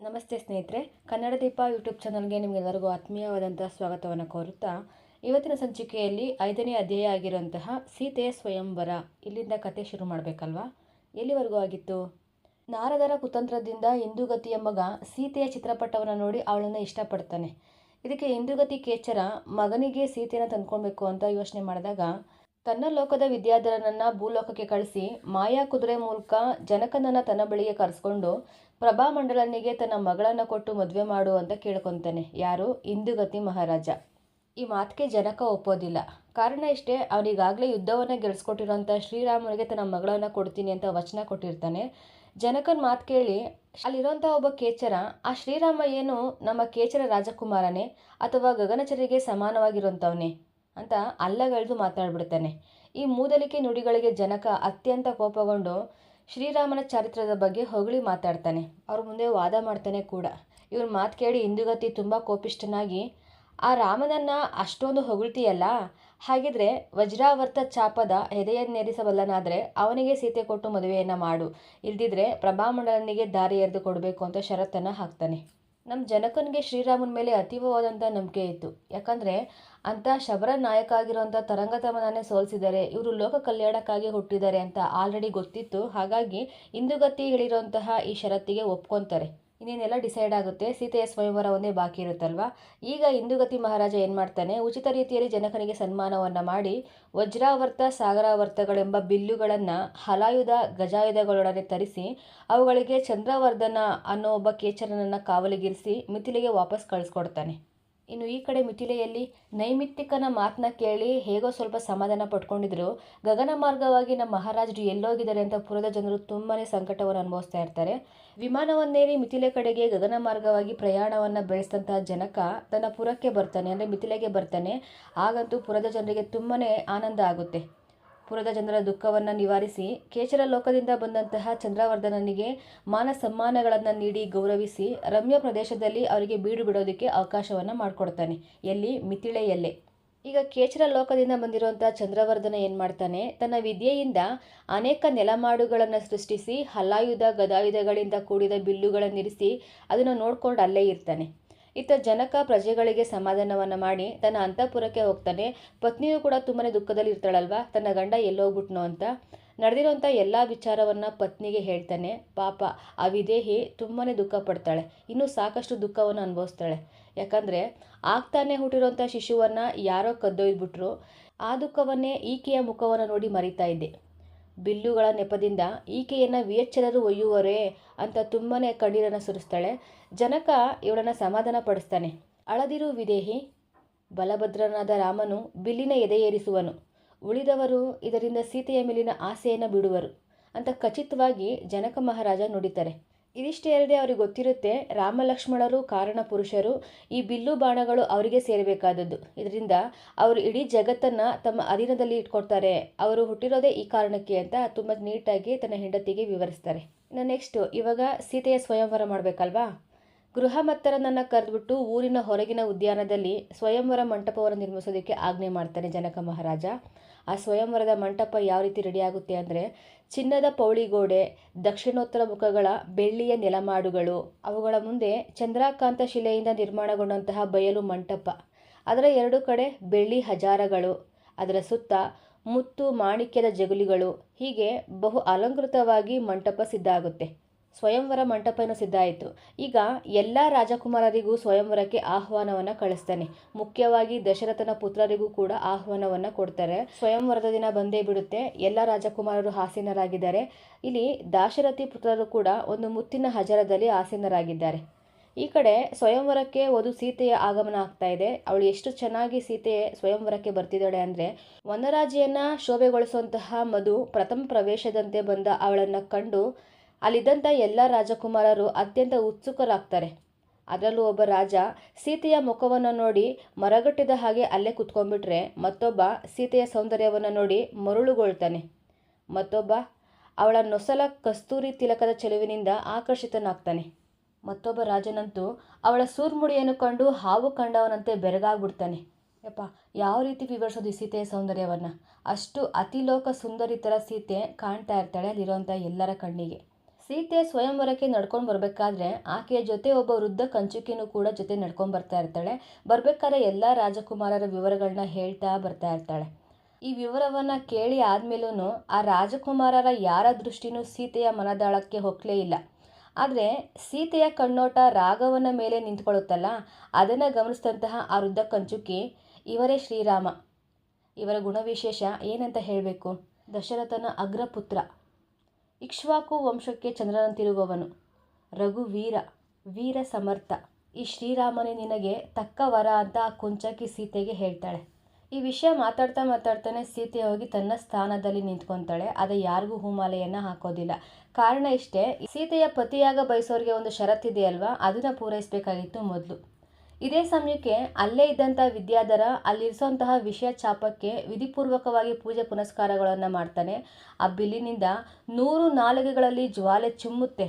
ನಮಸ್ತೆ ಸ್ನೇಹಿತರೆ, ಕನ್ನಡ ದೀಪ ಯೂಟ್ಯೂಬ್ ಚಾನಲ್ಗೆ ನಿಮಗೆಲ್ಲರಿಗೂ ಆತ್ಮೀಯವಾದಂತಹ ಸ್ವಾಗತವನ್ನು ಕೋರುತ್ತಾ, ಇವತ್ತಿನ ಸಂಚಿಕೆಯಲ್ಲಿ ಐದನೇ ಅಧ್ಯಾಯ ಆಗಿರುವಂತಹ ಸೀತೆಯ ಸ್ವಯಂವರ ಇಲ್ಲಿಂದ ಕತೆ ಶುರು ಮಾಡಬೇಕಲ್ವಾ? ಎಲ್ಲಿವರೆಗೂ ಆಗಿತ್ತು? ನಾರದರ ಕುತಂತ್ರದಿಂದ ಇಂದುಗತಿಯ ಮಗ ಸೀತೆಯ ಚಿತ್ರಪಟವನ್ನು ನೋಡಿ ಅವಳನ್ನು ಇಷ್ಟಪಡ್ತಾನೆ. ಇದಕ್ಕೆ ಇಂದುಗತಿ ಕೇಚರ ಮಗನಿಗೆ ಸೀತೆಯನ್ನು ತಂದ್ಕೊಳ್ಬೇಕು ಅಂತ ಯೋಚನೆ ಮಾಡಿದಾಗ, ತನ್ನ ಲೋಕದ ವಿದ್ಯಾಧರನನ್ನ ಭೂಲೋಕಕ್ಕೆ ಕಳಿಸಿ ಮಾಯಾ ಕುದುರೆ ಮೂಲಕ ಜನಕನನ್ನು ತನ್ನ ಬಳಿಗೆ ಕರೆಸ್ಕೊಂಡು ಪ್ರಭಾಮಂಡಲನಿಗೆ ತನ್ನ ಮಗಳನ್ನು ಕೊಟ್ಟು ಮದುವೆ ಮಾಡು ಅಂತ ಕೇಳ್ಕೊತಾನೆ. ಯಾರು? ಇಂದುಗತಿ ಮಹಾರಾಜ. ಈ ಮಾತಿಗೆ ಜನಕ ಒಪ್ಪೋದಿಲ್ಲ. ಕಾರಣ ಇಷ್ಟೇ, ಅವನಿಗಾಗಲೇ ಯುದ್ಧವನ್ನು ಗೆಲ್ಸ್ಕೊಟ್ಟಿರೋಂಥ ಶ್ರೀರಾಮನಿಗೆ ತನ್ನ ಮಗಳನ್ನು ಕೊಡ್ತೀನಿ ಅಂತ ವಚನ ಕೊಟ್ಟಿರ್ತಾನೆ. ಜನಕನ ಮಾತು ಕೇಳಿ, ಅಲ್ಲಿರೋಂಥ ಒಬ್ಬ ಕೇಚರ, ಆ ಶ್ರೀರಾಮ ಏನು ನಮ್ಮ ಕೇಚರ ರಾಜಕುಮಾರನೇ ಅಥವಾ ಗಗನಚರಿಗೆ ಸಮಾನವಾಗಿರುವಂಥವನೇ ಅಂತ ಅಲ್ಲಗಳೆದು ಮಾತಾಡ್ಬಿಡ್ತಾನೆ. ಈ ಮೂದಲಿಕೆ ನುಡಿಗಳಿಗೆ ಜನಕ ಅತ್ಯಂತ ಕೋಪಗೊಂಡು ಶ್ರೀರಾಮನ ಚರಿತ್ರದ ಬಗ್ಗೆ ಹೊಗಳಿ ಮಾತಾಡ್ತಾನೆ. ಅವ್ರ ಮುಂದೆ ವಾದ ಮಾಡ್ತಾನೆ ಕೂಡ. ಇವ್ರ ಮಾತು ಕೇಳಿ ಹಿಂದುಗತಿ ತುಂಬ ಕೋಪಿಷ್ಠನಾಗಿ, ಆ ರಾಮನನ್ನು ಅಷ್ಟೊಂದು ಹೊಗಳ್ತೀಯಲ್ಲ? ಹಾಗಿದ್ರೆ ವಜ್ರಾವರ್ತ ಚಾಪದ ಎದೆಯನ್ನೇರಿಸಬಲ್ಲನಾದರೆ ಅವನಿಗೆ ಸೀತೆ ಕೊಟ್ಟು ಮದುವೆಯನ್ನು ಮಾಡು. ಇಲ್ದಿದ್ರೆ ಪ್ರಭಾಮಂಡಲನಿಗೆ ದಾರಿ ಎರೆದು ಕೊಡಬೇಕು ಅಂತ ಷರತ್ತನ್ನು ಹಾಕ್ತಾನೆ. ನಮ್ಮ ಜನಕನಿಗೆ ಶ್ರೀರಾಮನ ಮೇಲೆ ಅತೀವವಾದಂಥ ನಂಬಿಕೆ ಇತ್ತು. ಯಾಕಂದರೆ ಅಂಥ ಶಬರ ನಾಯಕ ಆಗಿರುವಂಥ ತರಂಗತಮನನ್ನೇ ಸೋಲಿಸಿದ್ದಾರೆ ಇವರು ಲೋಕ ಕಲ್ಯಾಣಕ್ಕಾಗಿ ಹುಟ್ಟಿದ್ದಾರೆ ಅಂತ ಆಲ್ರೆಡಿ ಗೊತ್ತಿತ್ತು. ಹಾಗಾಗಿ ಇಂದುಗತಿ ಹೇಳಿರುವಂತಹ ಈ ಷರತ್ತಿಗೆ ಒಪ್ಕೊತಾರೆ. ಇನ್ನೇನೆಲ್ಲ ಡಿಸೈಡ್ ಆಗುತ್ತೆ, ಸೀತೆಯ ಸ್ವಯಂವರ ಒಂದೇ ಬಾಕಿ ಇರುತ್ತಲ್ವಾ? ಈಗ ಇಂದುಗತಿ ಮಹಾರಾಜ ಏನು ಮಾಡ್ತಾನೆ? ಉಚಿತ ರೀತಿಯಲ್ಲಿ ಜನಕನಿಗೆ ಸನ್ಮಾನವನ್ನು ಮಾಡಿ, ವಜ್ರಾವರ್ತ, ಸಾಗರಾವರ್ತಗಳೆಂಬ ಬಿಲ್ಲುಗಳನ್ನು ಹಲಾಯುಧ ಗಜಾಯುಧಗಳೊಡನೆ ತರಿಸಿ, ಅವುಗಳಿಗೆ ಚಂದ್ರವರ್ಧನ ಅನ್ನೋ ಒಬ್ಬ ಕೇಚರನನ್ನು ಕಾವಲಿಗಿರಿಸಿ ಮಿಥಿಲಿಗೆ ವಾಪಸ್ ಕಳಿಸ್ಕೊಡ್ತಾನೆ. ಇನ್ನು ಈ ಕಡೆ ಮಿಥಿಲೆಯಲ್ಲಿ ನೈಮಿತ್ತಿಕನ ಮಾತನ್ನ ಕೇಳಿ ಹೇಗೋ ಸ್ವಲ್ಪ ಸಮಾಧಾನ ಪಡ್ಕೊಂಡಿದ್ರು ಗಗನ ಮಾರ್ಗವಾಗಿ ನಮ್ಮ ಮಹಾರಾಜರು ಎಲ್ಲೋಗಿದ್ದಾರೆ ಅಂತ ಪುರದ ಜನರು ತುಂಬಾ ಸಂಕಟವನ್ನು ಅನುಭವಿಸ್ತಾ ಇರ್ತಾರೆ. ವಿಮಾನವನ್ನೇರಿ ಮಿಥಿಲೆ ಕಡೆಗೆ ಗಗನ ಮಾರ್ಗವಾಗಿ ಪ್ರಯಾಣವನ್ನು ಬೆಳೆಸಿದಂತಹ ಜನಕ ತನ್ನ ಪುರಕ್ಕೆ ಬರ್ತಾನೆ, ಅಂದರೆ ಮಿಥಿಲೆಗೆ ಬರ್ತಾನೆ. ಆಗಂತೂ ಪುರದ ಜನರಿಗೆ ತುಂಬಾ ಆನಂದ ಆಗುತ್ತೆ. ಪುರದ ಜನರ ದುಃಖವನ್ನು ನಿವಾರಿಸಿ ಕೇಚರ ಲೋಕದಿಂದ ಬಂದಂತಹ ಚಂದ್ರವರ್ಧನನಿಗೆ ಮಾನ ಸಮ್ಮಾನಗಳನ್ನು ನೀಡಿ ಗೌರವಿಸಿ ರಮ್ಯ ಪ್ರದೇಶದಲ್ಲಿ ಅವರಿಗೆ ಬೀಡು ಬಿಡೋದಕ್ಕೆ ಅವಕಾಶವನ್ನು ಮಾಡಿಕೊಡ್ತಾನೆ. ಎಲ್ಲಿ? ಮಿಥಿಳೆಯಲ್ಲೇ ಈಗ ಕೇಚರ ಲೋಕದಿಂದ ಬಂದಿರುವಂಥ ಚಂದ್ರವರ್ಧನ ಏನು ಮಾಡ್ತಾನೆ? ತನ್ನ ವಿದ್ಯೆಯಿಂದ ಅನೇಕ ನೆಲಮಾಡುಗಳನ್ನು ಸೃಷ್ಟಿಸಿ ಹಲಾಯುಧ ಗದಾಯುಧಗಳಿಂದ ಕೂಡಿದ ಬಿಲ್ಲುಗಳನ್ನಿರಿಸಿ ಅದನ್ನು ನೋಡ್ಕೊಂಡು ಅಲ್ಲೇ ಇರ್ತಾನೆ. ಇತ್ತ ಜನಕ ಪ್ರಜೆಗಳಿಗೆ ಸಮಾಧಾನವನ್ನು ಮಾಡಿ ತನ್ನ ಅಂತಃಪುರಕ್ಕೆ ಹೋಗ್ತಾನೆ. ಪತ್ನಿಯು ಕೂಡ ತುಂಬಾ ದುಃಖದಲ್ಲಿ ಇರ್ತಾಳಲ್ವಾ? ತನ್ನ ಗಂಡ ಎಲ್ಲೋಗ್ಬಿಟ್ನೋ ಅಂತ. ನಡೆದಿರೋಂಥ ಎಲ್ಲ ವಿಚಾರವನ್ನು ಪತ್ನಿಗೆ ಹೇಳ್ತಾನೆ. ಪಾಪ, ಆ ವಿದೇಹಿ ತುಂಬಾ ದುಃಖ ಪಡ್ತಾಳೆ. ಇನ್ನೂ ಸಾಕಷ್ಟು ದುಃಖವನ್ನು ಅನುಭವಿಸ್ತಾಳೆ. ಯಾಕಂದರೆ ಆಗ್ತಾನೆ ಹುಟ್ಟಿರೋಂಥ ಶಿಶುವನ್ನು ಯಾರೋ ಕದ್ದೊಯ್ದುಬಿಟ್ರು. ಆ ದುಃಖವನ್ನೇ ಈಕೆಯ ಮುಖವನ್ನು ನೋಡಿ ಮರಿತಾ ಇದ್ದೆ. ಬಿಲ್ಲುಗಳ ನೆಪದಿಂದ ಈಕೆಯನ್ನು ವಿಯಚ್ಚರರು ಒಯ್ಯುವರೇ ಅಂತ ತುಂಬಾ ಕಣ್ಣೀರನ್ನು ಸುರಿಸ್ತಾಳೆ. ಜನಕ ಇವಳನ್ನು ಸಮಾಧಾನ ಪಡಿಸ್ತಾನೆ. ಅಳದಿರು ವಿದೇಹಿ, ಬಲಭದ್ರನಾದ ರಾಮನು ಬಿಲ್ಲಿನ ಎದೆಯೇರಿಸುವನು ಉಳಿದವರು ಇದರಿಂದ ಸೀತೆಯ ಮೇಲಿನ ಆಸೆಯನ್ನು ಬಿಡುವರು ಅಂತ ಖಚಿತವಾಗಿ ಜನಕ ಮಹಾರಾಜ ನುಡಿತಾರೆ. ಇದಿಷ್ಟೇ ಅಲ್ಲದೆ ಅವ್ರಿಗೆ ಗೊತ್ತಿರುತ್ತೆ ರಾಮಲಕ್ಷ್ಮಣರು, ಕಾರಣ ಪುರುಷರು ಈ ಬಿಲ್ಲು ಬಾಣಗಳು ಅವರಿಗೆ ಸೇರಬೇಕಾದದ್ದು. ಇದರಿಂದ ಅವರು ಇಡೀ ಜಗತ್ತನ್ನು ತಮ್ಮ ಅಧೀನದಲ್ಲಿ ಇಟ್ಕೊಡ್ತಾರೆ ಅವರು ಹುಟ್ಟಿರೋದೇ ಈ ಕಾರಣಕ್ಕೆ ಅಂತ ತುಂಬ ನೀಟಾಗಿ ತನ್ನ ಹೆಂಡತಿಗೆ ವಿವರಿಸ್ತಾರೆ. ಇನ್ನು ನೆಕ್ಸ್ಟು ಇವಾಗ ಸೀತೆಯ ಸ್ವಯಂವರ ಮಾಡಬೇಕಲ್ವಾ? ಗೃಹ ಮತ್ತರನನ್ನು ಕರೆದ್ಬಿಟ್ಟು ಊರಿನ ಹೊರಗಿನ ಉದ್ಯಾನದಲ್ಲಿ ಸ್ವಯಂವರ ಮಂಟಪವನ್ನು ನಿರ್ಮಿಸೋದಕ್ಕೆ ಆಜ್ಞೆ ಮಾಡ್ತಾನೆ, ಜನಕ ಮಹಾರಾಜ. ಆ ಸ್ವಯಂವರದ ಮಂಟಪ ಯಾವ ರೀತಿ ರೆಡಿಯಾಗುತ್ತೆ ಅಂದರೆ, ಚಿನ್ನದ ಪೌಳಿಗೋಡೆ, ದಕ್ಷಿಣೋತ್ತರ ಮುಖಗಳ ಬೆಳ್ಳಿಯ ನೆಲಮಾಡುಗಳು, ಅವುಗಳ ಮುಂದೆ ಚಂದ್ರಾಕಾಂತ ಶಿಲೆಯಿಂದ ನಿರ್ಮಾಣಗೊಂಡಂತಹ ಬಯಲು ಮಂಟಪ. ಅದರ ಎರಡು ಕಡೆ ಬೆಳ್ಳಿ ಹಜಾರಗಳು, ಅದರ ಸುತ್ತ ಮುತ್ತು ಮಾಣಿಕ್ಯದ ಜಗುಲಿಗಳು. ಹೀಗೆ ಬಹು ಅಲಂಕೃತವಾಗಿ ಮಂಟಪ ಸಿದ್ಧ ಆಗುತ್ತೆ. ಸ್ವಯಂವರ ಮಂಟಪನ ಸಿದ್ಧಾಯಿತು ಈಗ ಎಲ್ಲ ರಾಜಕುಮಾರರಿಗೂ ಸ್ವಯಂವರಕ್ಕೆ ಆಹ್ವಾನವನ್ನು ಕಳಿಸ್ತಾನೆ. ಮುಖ್ಯವಾಗಿ ದಶರಥನ ಪುತ್ರರಿಗೂ ಕೂಡ ಆಹ್ವಾನವನ್ನು ಕೊಡ್ತಾರೆ. ಸ್ವಯಂವರದ ದಿನ ಬಂದೇ ಬಿಡುತ್ತೆ. ಎಲ್ಲ ರಾಜಕುಮಾರರು ಆಸೀನರಾಗಿದ್ದಾರೆ. ಇಲ್ಲಿ ದಾಶರಥಿ ಪುತ್ರರು ಕೂಡ ಒಂದು ಮುತ್ತಿನ ಹಜರದಲ್ಲಿ ಆಸೀನರಾಗಿದ್ದಾರೆ. ಈ ಕಡೆ ಸ್ವಯಂವರಕ್ಕೆ ಒಂದು ಸೀತೆಯ ಆಗಮನ ಆಗ್ತಾ ಇದೆ. ಅವಳು ಎಷ್ಟು ಚೆನ್ನಾಗಿ ಸೀತೆ ಸ್ವಯಂವರಕ್ಕೆ ಬರ್ತಿದ್ದಾಳೆ ಅಂದರೆ, ವನರಾಜಿಯನ್ನು ಶೋಭೆಗೊಳಿಸುವಂತಹ ಮಧು ಪ್ರಥಮ ಪ್ರವೇಶದಂತೆ ಬಂದ ಅವಳನ್ನು ಕಂಡು ಅಲ್ಲಿದ್ದಂಥ ಎಲ್ಲ ರಾಜಕುಮಾರರು ಅತ್ಯಂತ ಉತ್ಸುಕರಾಗ್ತಾರೆ. ಅದರಲ್ಲೂ ಒಬ್ಬ ರಾಜ ಸೀತೆಯ ಮುಖವನ್ನು ನೋಡಿ ಮರಗಟ್ಟಿದ ಹಾಗೆ ಅಲ್ಲೇ ಕುತ್ಕೊಂಡ್ಬಿಟ್ರೆ ಮತ್ತೊಬ್ಬ ಸೀತೆಯ ಸೌಂದರ್ಯವನ್ನು ನೋಡಿ ಮರುಳುಗೊಳ್ತಾನೆ. ಮತ್ತೊಬ್ಬ ಅವಳ ನೊಸಲ ಕಸ್ತೂರಿ ತಿಲಕದ ಚೆಲುವಿನಿಂದ ಆಕರ್ಷಿತನಾಗ್ತಾನೆ. ಮತ್ತೊಬ್ಬ ರಾಜನಂತೂ ಅವಳ ಸೂರ್ಮುಡಿಯನ್ನು ಕಂಡು ಹಾವು ಕಂಡವನಂತೆ ಬೆರಗಾಗ್ಬಿಡ್ತಾನೆ. ಯಪ್ಪ, ಯಾವ ರೀತಿ ವಿವರಿಸೋದು ಈ ಸೀತೆಯ ಸೌಂದರ್ಯವನ್ನು? ಅಷ್ಟು ಅತಿಲೋಕ ಸುಂದರಿ ಥರ ಸೀತೆ ಕಾಣ್ತಾ ಇರ್ತಾಳೆ ಅಲ್ಲಿರೋಂಥ ಎಲ್ಲರ ಕಣ್ಣಿಗೆ. ಸೀತೆ ಸ್ವಯಂವರಕ್ಕೆ ನಡ್ಕೊಂಡು ಬರಬೇಕಾದ್ರೆ ಆಕೆಯ ಜೊತೆ ಒಬ್ಬ ವೃದ್ಧ ಕಂಚುಕಿನೂ ಕೂಡ ಜೊತೆ ನಡ್ಕೊಂಡು ಬರ್ತಾ ಇರ್ತಾಳೆ. ಬರಬೇಕಾದ್ರೆ ಎಲ್ಲ ರಾಜಕುಮಾರರ ವಿವರಗಳನ್ನ ಹೇಳ್ತಾ ಬರ್ತಾ ಇರ್ತಾಳೆ. ಈ ವಿವರವನ್ನು ಕೇಳಿ ಆದ್ಮೇಲೂ ಆ ರಾಜಕುಮಾರರ ಯಾರ ದೃಷ್ಟಿನೂ ಸೀತೆಯ ಮನದಾಳಕ್ಕೆ ಹೊಕ್ಕಲೇ ಇಲ್ಲ. ಆದರೆ ಸೀತೆಯ ಕಣ್ಣೋಟ ರಾಘವನ ಮೇಲೆ ನಿಂತ್ಕೊಳ್ಳುತ್ತಲ್ಲ, ಅದನ್ನು ಗಮನಿಸಿದಂತಹ ಆ ವೃದ್ಧ ಕಂಚುಕಿ, ಇವರೇ ಶ್ರೀರಾಮ. ಇವರ ಗುಣವಿಶೇಷ ಏನಂತ ಹೇಳಬೇಕು? ದಶರಥನ ಅಗ್ರಪುತ್ರ. ಇಕ್ಷ್ವಾಕು ವಂಶಕ್ಕೆ ಚಂದ್ರನಂತಿರುವವನು ರಘುವೀರ ವೀರ ಸಮರ್ಥ. ಈ ಶ್ರೀರಾಮನೇ ನಿನಗೆ ತಕ್ಕ ವರ ಅಂತ ಆ ಸೀತೆಗೆ ಹೇಳ್ತಾಳೆ. ಈ ವಿಷಯ ಮಾತಾಡ್ತಾ ಮಾತಾಡ್ತಾನೆ ಸೀತೆ ಹೋಗಿ ತನ್ನ ಸ್ಥಾನದಲ್ಲಿ ನಿಂತ್ಕೊತಾಳೆ. ಆದರೆ ಯಾರಿಗೂ ಹೂಮಾಲೆಯನ್ನು ಹಾಕೋದಿಲ್ಲ. ಕಾರಣ ಇಷ್ಟೇ ಸೀತೆಯ ಪತಿಯಾಗ ಬಯಸೋರಿಗೆ ಒಂದು ಷರತ್ತಿದೆಯಲ್ವಾ ಅದನ್ನು ಪೂರೈಸಬೇಕಾಗಿತ್ತು ಮೊದಲು. ಇದೇ ಸಮಯಕ್ಕೆ ಅಲ್ಲೇ ಇದ್ದಂಥ ವಿದ್ಯಾಧರ ಅಲ್ಲಿರಿಸುವಂತಹ ವಿಷಯ ಚಾಪಕ್ಕೆ ವಿಧಿಪೂರ್ವಕವಾಗಿ ಪೂಜೆ ಪುನಸ್ಕಾರಗಳನ್ನು ಮಾಡ್ತಾನೆ. ಆ ಬಿಲ್ಲಿನಿಂದ ನೂರು ನಾಲಿಗೆಗಳಲ್ಲಿ ಜ್ವಾಲೆ ಚುಮ್ಮುತ್ತೆ.